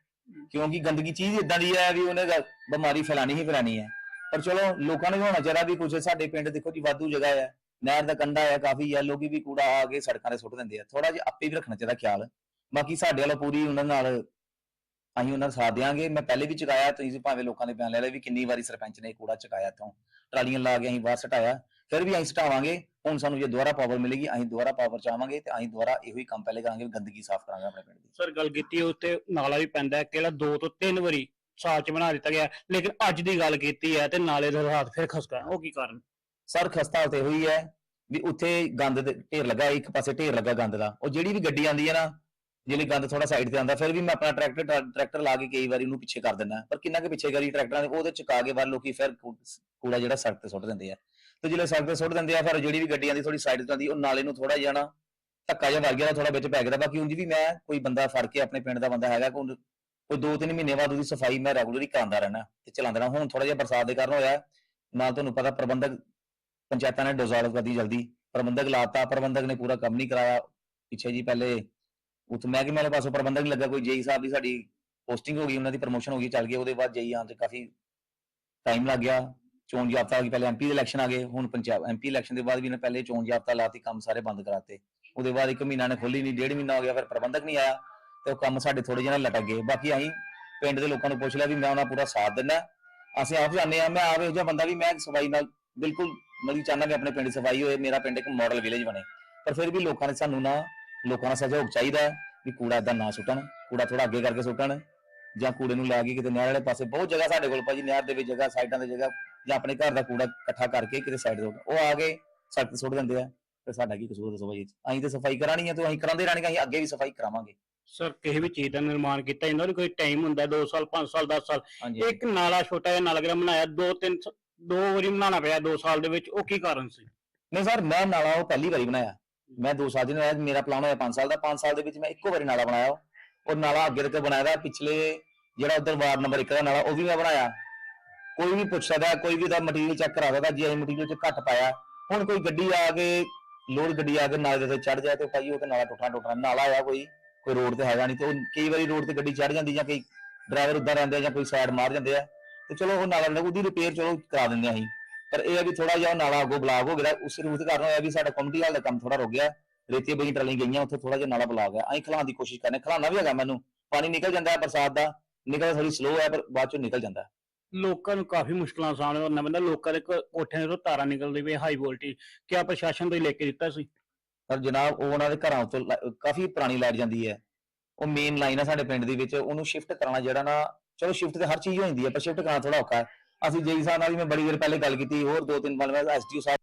ਕਿਉਂਕਿ ਗੰਦਗੀ ਚੀਜ਼ ਇਦਾਂ ਦੀ ਹੈ ਵੀ ਉਹਨੇ ਬਿਮਾਰੀ ਫੈਲਾਣੀ ਹੀ ਫੈਲਾਣੀ ਹੈ। ਪਰ ਚਲੋ ਲੋਕਾਂ ਨੂੰ ਹੋਣਾ ਚਾਹੀਦਾ ਵੀ ਕੁਝ ਸਾਡੇ ਪਿੰਡ ਦੇਖੋ ਜੀ ਵਾਧੂ ਜਗ੍ਹਾ ਹੈ। ਨਹਿਰ ਦਾ ਕੰਢਾ ਹੈ ਕਾਫੀ ਹੈ ਲੋਕੀ ਵੀ ਕੂੜਾ ਆ ਕੇ ਸੜਕਾਂ ਤੇ ਸੁੱਟ ਦਿੰਦੇ ਆ। ਥੋੜਾ ਜਿਹਾ ਆਪੇ ਵੀ ਰੱਖਣਾ ਚਾਹੀਦਾ ਖਿਆਲ। ਬਾਕੀ ਸਾਡੇ ਵੱਲੋਂ ਪੂਰੀ ਉਹਨਾਂ ਨਾਲ ਅਸੀਂ ਉਹਨਾਂ ਦਾ ਸਾਥ ਦਿਆਂਗੇ। ਮੈਂ ਪਹਿਲੇ ਵੀ ਚੁਕਾਇਆ ਤੁਸੀਂ ਭਾਵੇਂ ਲੋਕਾਂ ਦੇ ਬਿਆਨ ਲੈ ਲਏ ਵੀ ਕਿੰਨੀ ਵਾਰੀ ਸਰਪੰਚ ਨੇ ਕੂੜਾ ਚੁਕਾਇਆ ਇੱਥੋਂ। ਟਰਾਲੀਆਂ ਲਾ ਕੇ ਅਸੀਂ ਬਾਹਰ ਸਟਾਇਆ। ਫਿਰ ਵੀ ਅਸੀਂ ਸਟਾਵਾਂਗੇ। ਹੁਣ ਸਾਨੂੰ ਜੇ ਦੁਬਾਰਾ ਪਾਵਰ ਮਿਲੇਗੀ ਅਸੀਂ ਦੁਬਾਰਾ ਪਾਵਰ ਚਾਹਾਂਗੇ ਤੇ ਅਸੀਂ ਦੁਬਾਰਾ ਇਹੋ ਹੀ ਕੰਮ ਪਹਿਲੇ ਕਰਾਂਗੇ ਗੰਦਗੀ ਸਾਫ਼ ਕਰਾਂਗੇ ਆਪਣੇ ਪਿੰਡ ਦੀ। ਸਰ ਗੱਲ ਕੀਤੀ ਉੱਤੇ ਨਾਲਾ ਵੀ ਪੈਂਦਾ ਹੈ ਕਿਹੜਾ ਦੋ ਤੋਂ ਤਿੰਨ ਵਾਰੀ ਸਾਲ ਚ ਬਣਾ ਦਿੱਤਾ ਗਿਆ। ਲੇਕਿਨ ਅੱਜ ਦੀ ਗੱਲ ਕੀਤੀ ਹੈ ਤੇ ਨਾਲੇ ਦਾ ਹਾਲਾਤ ਫਿਰ ਖਸਕਾ। ਉਹ ਕੀ ਕਾਰਨ? ਸਰ ਖਸਤਾ ਤੇ ਹੋਈ ਹੈ ਵੀ ਉੱਥੇ ਗੰਦ ਦੇ ਢੇਰ ਲੱਗਾ ਇੱਕ ਪਾਸੇ ਢੇਰ ਲੱਗਾ ਗੰਦ ਦਾ। ਉਹ ਜਿਹੜੀ ਵੀ ਗੱਡੀ ਆਂਦੀ ਹੈ ਨਾ ਜਿਹੜੇ ਗੰਦ ਥੋੜਾ ਸਾਈਡ ਤੇ ਆਂਦਾ ਫਿਰ ਵੀ ਮੈਂ ਆਪਣਾ ਟਰੈਕਟਰ ਟਰੈਕਟਰ ਲਾ ਕੇ ਕਈ ਵਾਰੀ ਉਹਨੂੰ ਪਿੱਛੇ ਕਰ ਦਿੰਦਾ। ਪਰ ਕਿੰਨਾ ਕੁ ਪਿੱਛੇ ਕਰੀ ਟਰੈਕਟਰਾਂ ਦੇ, ਉਹਦੇ ਚੁਕਾ ਕੇ ਬਾਹਰ ਲੋਕੀ ਫਿਰ ਕੂੜਾ ਜਿਹੜਾ ਸੜਕ ਤੇ ਸੁੱਟ ਦਿੰਦੇ ਆ। ਤੇ ਜਿਹੜੇ ਸੜਕ ਤੇ ਸੁੱਟ ਦਿੰਦੇ ਆ, ਫਿਰ ਜਿਹੜੀ ਵੀ ਗੱਡੀ ਆਂਦੀ ਥੋੜੀ ਸਾਈਡ ਤੇ ਆਂਦੀ ਉਹ ਨਾਲੇ ਨੂੰ ਥੋੜਾ ਜਿਹਾ ਧੱਕਾ ਜਿਹਾ ਵੱਜ ਥੋੜਾ ਵਿੱਚ ਪੈ ਗਿਆ ਬਾਕੀ ਉਂਝ ਵੀ ਮੈਂ ਕੋਈ ਬੰਦਾ ਫੜ ਕੇ ਆਪਣੇ ਪਿੰਡ ਦਾ ਬੰਦਾ ਹੈਗਾ, ਕੋਈ ਕੋਈ ਦੋ ਤਿੰਨ ਮਹੀਨੇ ਬਾਅਦ ਉਹਦੀ ਸਫ਼ਾਈ ਮੈਂ ਰੈਗੂਲਰ ਹੀ ਕਰਾਉਂਦਾ ਰਹਿਣਾ ਤੇ ਚਲਾਉਂਦਾ ਰਹਿਣਾ ਹੁਣ ਥੋੜਾ ਜਿਹਾ ਬਰਸਾਤ ਦੇ ਕਾਰਨ ਹੋਇਆ, ਨਾਲ ਤੁਹਾਨੂੰ ਪਤਾ ਪ੍ਰਬੰਧਕ, ਪੰਚਾਇਤਾਂ ਨੇ ਡਿਸੋਲਵ ਕਰਦੀ ਜਲਦੀ। ਪ੍ਰਬੰਧਕ ਲਾਤਾ, ਪ੍ਰਬੰਧਕ ਨੇ ਪੂਰਾ ਕੰਮ ਨਹੀਂ ਕਰਾਇਆ। ਪਿੱਛੇ ਜੀ ਪਹਿਲੇ ਉੱਥੇ ਮਹਿਕਮੇ ਵਾਲੇ ਪਾਸੋਂ ਪ੍ਰਬੰਧਕ ਨਹੀਂ ਲੱਗਾ, ਕੋਈ ਜੇਈ ਸਾਹਿਬ ਦੀ ਸਾਡੀ ਪੋਸਟਿੰਗ ਹੋ ਗਈ, ਉਹਨਾਂ ਦੀ ਪ੍ਰਮੋਸ਼ਨ ਹੋ ਗਈ, ਚੱਲ ਗਈ, ਉਹਦੇ ਬਾਅਦ ਜੇਈ ਆਉਣ ਤੇ ਕਾਫੀ ਟਾਈਮ ਲੱਗ ਗਿਆ, ਚੋਣ ਜਾਬਤਾ ਆ ਗਈ, ਪਹਿਲੇ ਐਮਪੀ ਦੇ ਇਲੈਕਸ਼ਨ ਆ ਗਏ, ਹੁਣ ਪੰਜਾਬ ਐਮਪੀ ਇਲੈਕਸ਼ਨ ਦੇ ਬਾਅਦ ਵੀ ਨੇ ਪਹਿਲੇ ਚੋਣ ਜਾਬਤਾ ਲਾਤੀ, ਕੰਮ ਸਾਰੇ ਬੰਦ ਕਰਾਤੇ। ਉਹਦੇ ਬਾਅਦ ਇੱਕ ਮਹੀਨਾ ਨੇ ਖੋਲੀ ਨਹੀਂ, ਡੇਢ ਮਹੀਨਾ ਹੋ ਗਿਆ, ਫਿਰ ਪ੍ਰਬੰਧਕ ਨਹੀਂ ਆਇਆ, ਤੇ ਉਹ ਕੰਮ ਸਾਡੇ ਥੋੜੇ ਜਿਹੇ ਲਟਕ ਗਏ। ਬਾਕੀ ਅਸੀਂ ਪਿੰਡ ਦੇ ਲੋਕਾਂ ਨੂੰ ਪੁੱਛ ਲਿਆ ਵੀ ਮੈਂ ਉਹਨਾਂ ਪੂਰਾ ਸਾਥ ਦਿੰਦਾ, ਅਸੀਂ ਆਪ ਜਾਂਦੇ ਆ, ਮੈਂ ਆਪ ਇਹੋ ਜਿਹਾ ਬੰਦਾ ਵੀ ਮੈਂ ਸਫ਼ਾਈ ਨਾਲ ਬਿਲਕੁਲ ਮਤਲਬ ਚਾਹੁੰਦਾ ਵੀ ਆਪਣੇ ਪਿੰਡ ਦੀ ਸਫ਼ਾਈ ਹੋਏ, ਮੇਰਾ ਪਿੰਡ ਇੱਕ ਮਾਡਲ ਵਿਲੇਜ ਬਣੇ। ਪਰ ਫਿਰ ਵੀ ਲੋਕਾਂ ਨੇ ਸਾਨੂੰ ਨਾ ਲੋਕਾਂ ਦਾ ਸਹਿਯੋਗ ਚਾਹੀਦਾ ਹੈ ਵੀ ਕੂੜਾ ਏਦਾਂ ਨਾ ਸੁੱਟਣ ਕੂੜਾ ਥੋੜਾ ਅੱਗੇ ਕਰਕੇ ਸੁੱਟਣ ਜਾਂ ਕੂੜੇ ਨੂੰ ਲਾ ਕੇ ਕਿਤੇ ਨਹਿਰ ਵਾਲੇ ਪਾਸੇ ਬਹੁਤ ਜਗ੍ਹਾ ਸਾਡੇ ਕੋਲ ਭਾਜੀ ਨਹਿਰ ਦੇ ਵਿੱਚ ਜਗ੍ਹਾ ਸਾਈਡਾਂ ਤੇ ਜਗ੍ਹਾ ਜਾਂ ਆਪਣੇ ਘਰ ਦਾ ਕੂੜਾ ਇਕੱਠਾ ਕਰਕੇ ਕਿਤੇ ਸਾਈਡ ਤੇ ਸੁੱਟ ਉਹ ਆ ਕੇ ਸੜਕ ਸੁੱਟ ਦਿੰਦੇ ਆ। ਤੇ ਸਾਡਾ ਕੀ ਕਸੂਰ ਦੱਸੋ ਭਾਜੀ? ਅਸੀਂ ਤੇ ਸਫ਼ਾਈ ਕਰਾਣੀ ਹੈ ਤੇ ਅਸੀਂ ਕਰਾਉਂਦੇ ਰਹਿਣਗੇ ਅਸੀਂ ਅੱਗੇ ਵੀ ਸਫ਼ਾਈ ਕਰਾਵਾਂਗੇ। ਸਰ ਕਿਸੇ ਵੀ ਚੀਜ਼ ਦਾ ਨਿਰਮਾਣ ਕੀਤਾ ਜਾਂਦਾ ਉਹਨੂੰ ਕੋਈ ਟਾਈਮ ਹੁੰਦਾ 2 ਸਾਲ 5 ਸਾਲ 10 ਸਾਲ। ਇੱਕ ਨਾਲਾ ਛੋਟਾ ਜਿਹਾ ਨਾਲਾ ਜਿਹੜਾ ਬਣਾਇਆ ਦੋ ਤਿੰਨ ਸ- ਦੋ ਵਾਰੀ ਬਣਾਉਣਾ ਪਿਆ 2 ਸਾਲ ਦੇ ਵਿੱਚ ਉਹ ਕੀ ਕਾਰਨ ਸੀ? ਨਹੀਂ ਸਰ ਮੈਂ ਨਾਲਾ ਉਹ ਪਹਿਲੀ ਵਾਰੀ ਬਣਾਇਆ। ਮੈਂ 2 ਸਾਲ ਦੀ ਨਹੀਂ ਮੇਰਾ ਪਲਾਨ ਹੋਇਆ 5 ਸਾਲ ਦਾ। 5 ਸਾਲ ਦੇ ਵਿੱਚ ਮੈਂ ਇੱਕੋ ਵਾਰੀ ਨਾਲਾ ਬਣਾਇਆ। ਉਹ ਨਾਲਾ ਅੱਗੇ ਤੱਕ ਬਣਾਇਆ ਦਾ। ਪਿਛਲੇ ਜਿਹੜਾ ਉਧਰ ਵਾਰਡ ਨੰਬਰ 1 ਦਾ ਨਾਲਾ, ਉਹ ਵੀ ਮੈਂ ਬਣਾਇਆ। ਕੋਈ ਵੀ ਪੁੱਛ ਸਕਦਾ, ਕੋਈ ਵੀ ਦਾ ਮਟੀਰੀਅਲ ਚੈੱਕ ਕਰਾ ਸਕਦਾ, ਜੇ ਅਸੀਂ ਮਟੀਰੀਅਲ ਚ ਘੱਟ ਪਾਇਆ। ਹੁਣ ਕੋਈ ਗੱਡੀ ਆ ਕੇ, ਲੋਡ ਗੱਡੀ ਆ ਕੇ ਨਾਲੇ ਦੇ ਤੇ ਚੜ ਜਾਏ ਤੇ ਭਾਈ ਉਹ ਤੇ ਨਾਲਾ ਟੁੱਟਣਾ ਟੁੱਟਣਾ ਨਾਲਾ ਆ ਕੋਈ ਕੋਈ ਰੋਡ ਤੇ ਹੈਗਾ ਨਹੀਂ ਤੇ ਉਹ ਕਈ ਵਾਰੀ ਰੋਡ ਤੇ ਗੱਡੀ ਚੜ ਜਾਂਦੀ ਜਾਂ ਕਈ ਡਰਾਈਵਰ ਉੱਦਾਂ ਰਹਿੰਦੇ ਆ ਜਾਂ ਕੋਈ ਸਾਈਡ ਮਾਰ ਜਾਂਦੇ ਆ। ਤੇ ਚਲੋ ਉਹ ਨਾਲਾ ਉਹਦੀ ਰਿਪੇਅਰ ਚਲੋ ਕਰਾ ਦਿੰਦੇ ਆ ਅਸੀਂ। ਪਰ ਇਹ ਹੈ ਵੀ ਥੋੜਾ ਜਿਹਾ ਉਹ ਨਾਲਾ ਅੱਗੋਂ ਬਲਾਕ ਹੋ ਗਿਆ। ਉਸ ਰੂਟ ਕਾਰਨ ਹੋਇਆ ਵੀ ਸਾਡਾ ਕਮਿਊਨਿਟੀ ਹਾਲ ਦਾ ਕੰਮ ਥੋੜਾ ਰੁਕ ਗਿਆ। ਰੇਤੀ ਬਈ ਟਰਾਲੀ ਗਈਆਂ ਉੱਥੇ ਥੋੜਾ ਜਿਹਾ ਨਾਲਾ ਬਲਾਕ ਗਿਆ। ਅਸੀਂ ਖਲਾਉਣ ਦੀ ਕੋਸ਼ਿਸ਼ ਕਰਨੇ ਖਲਾਉਣਾ ਵੀ ਹੈਗਾ ਮੈਨੂੰ। ਪਾਣੀ ਨਿਕਲ ਜਾਂਦਾ ਹੈ ਬਰਸਾਤ ਦਾ। ਨਿਕਲ ਥੋੜੀ ਸਲੋ ਹੈ ਪਰ ਬਾਅਦ ਚੋਂ ਨਿਕਲ ਜਾਂਦਾ ਹੈ। ਲੋਕਾਂ ਨੂੰ ਕਾਫੀ ਮੁਸ਼ਕਲਾਂ ਦਾ ਸਾਹਮਣਾ ਕਰਨਾ ਪੈਂਦਾ। ਲੋਕਾਂ ਦੇ ਕੋ- ਕੋਠਿਆਂ ਤੋਂ ਤਾਰਾਂ ਨਿਕਲਦੀ ਪਈ ਹਾਈ ਵੋਲਟੇਜ ਕਿਆ ਪ੍ਰਸ਼ਾਸਨ ਤੋਂ ਹੀ ਲੈ ਕੇ ਦਿੱਤਾ ਸੀ? ਪਰ ਜਨਾਬ ਉਹ ਉਹਨਾਂ ਦੇ ਘਰਾਂ ਤੋਂ ਕਾਫੀ ਪੁਰਾਣੀ ਲਾਈਟ ਜਾਂਦੀ ਹੈ। ਉਹ ਮੇਨ ਲਾਈਨ ਹੈ ਸਾਡੇ ਪਿੰਡ ਦੇ ਵਿੱਚ। ਉਹਨੂੰ ਸ਼ਿਫਟ ਕਰਨਾ ਜਿਹੜਾ ਨਾ ਚਲੋ ਸ਼ਿਫਟ ਤੇ ਹਰ ਚੀਜ਼ ਹੋ ਜਾਂਦੀ ਹੈ ਪਰ ਸ਼ਿਫਟ ਕਰਨਾ ਥੋੜਾ ਔਖਾ ਹੈ। ਅਸੀਂ ਜੇਈ ਸਾਹਿਬ ਨਾਲ ਵੀ ਮੈਂ ਬੜੀ ਦੇਰ ਪਹਿਲੇ ਗੱਲ ਕੀਤੀ, ਹੋਰ ਦੋ ਤਿੰਨ ਵਾਰ ਮੈਂ ਐਸਡੀਓ ਸਾਹਿਬ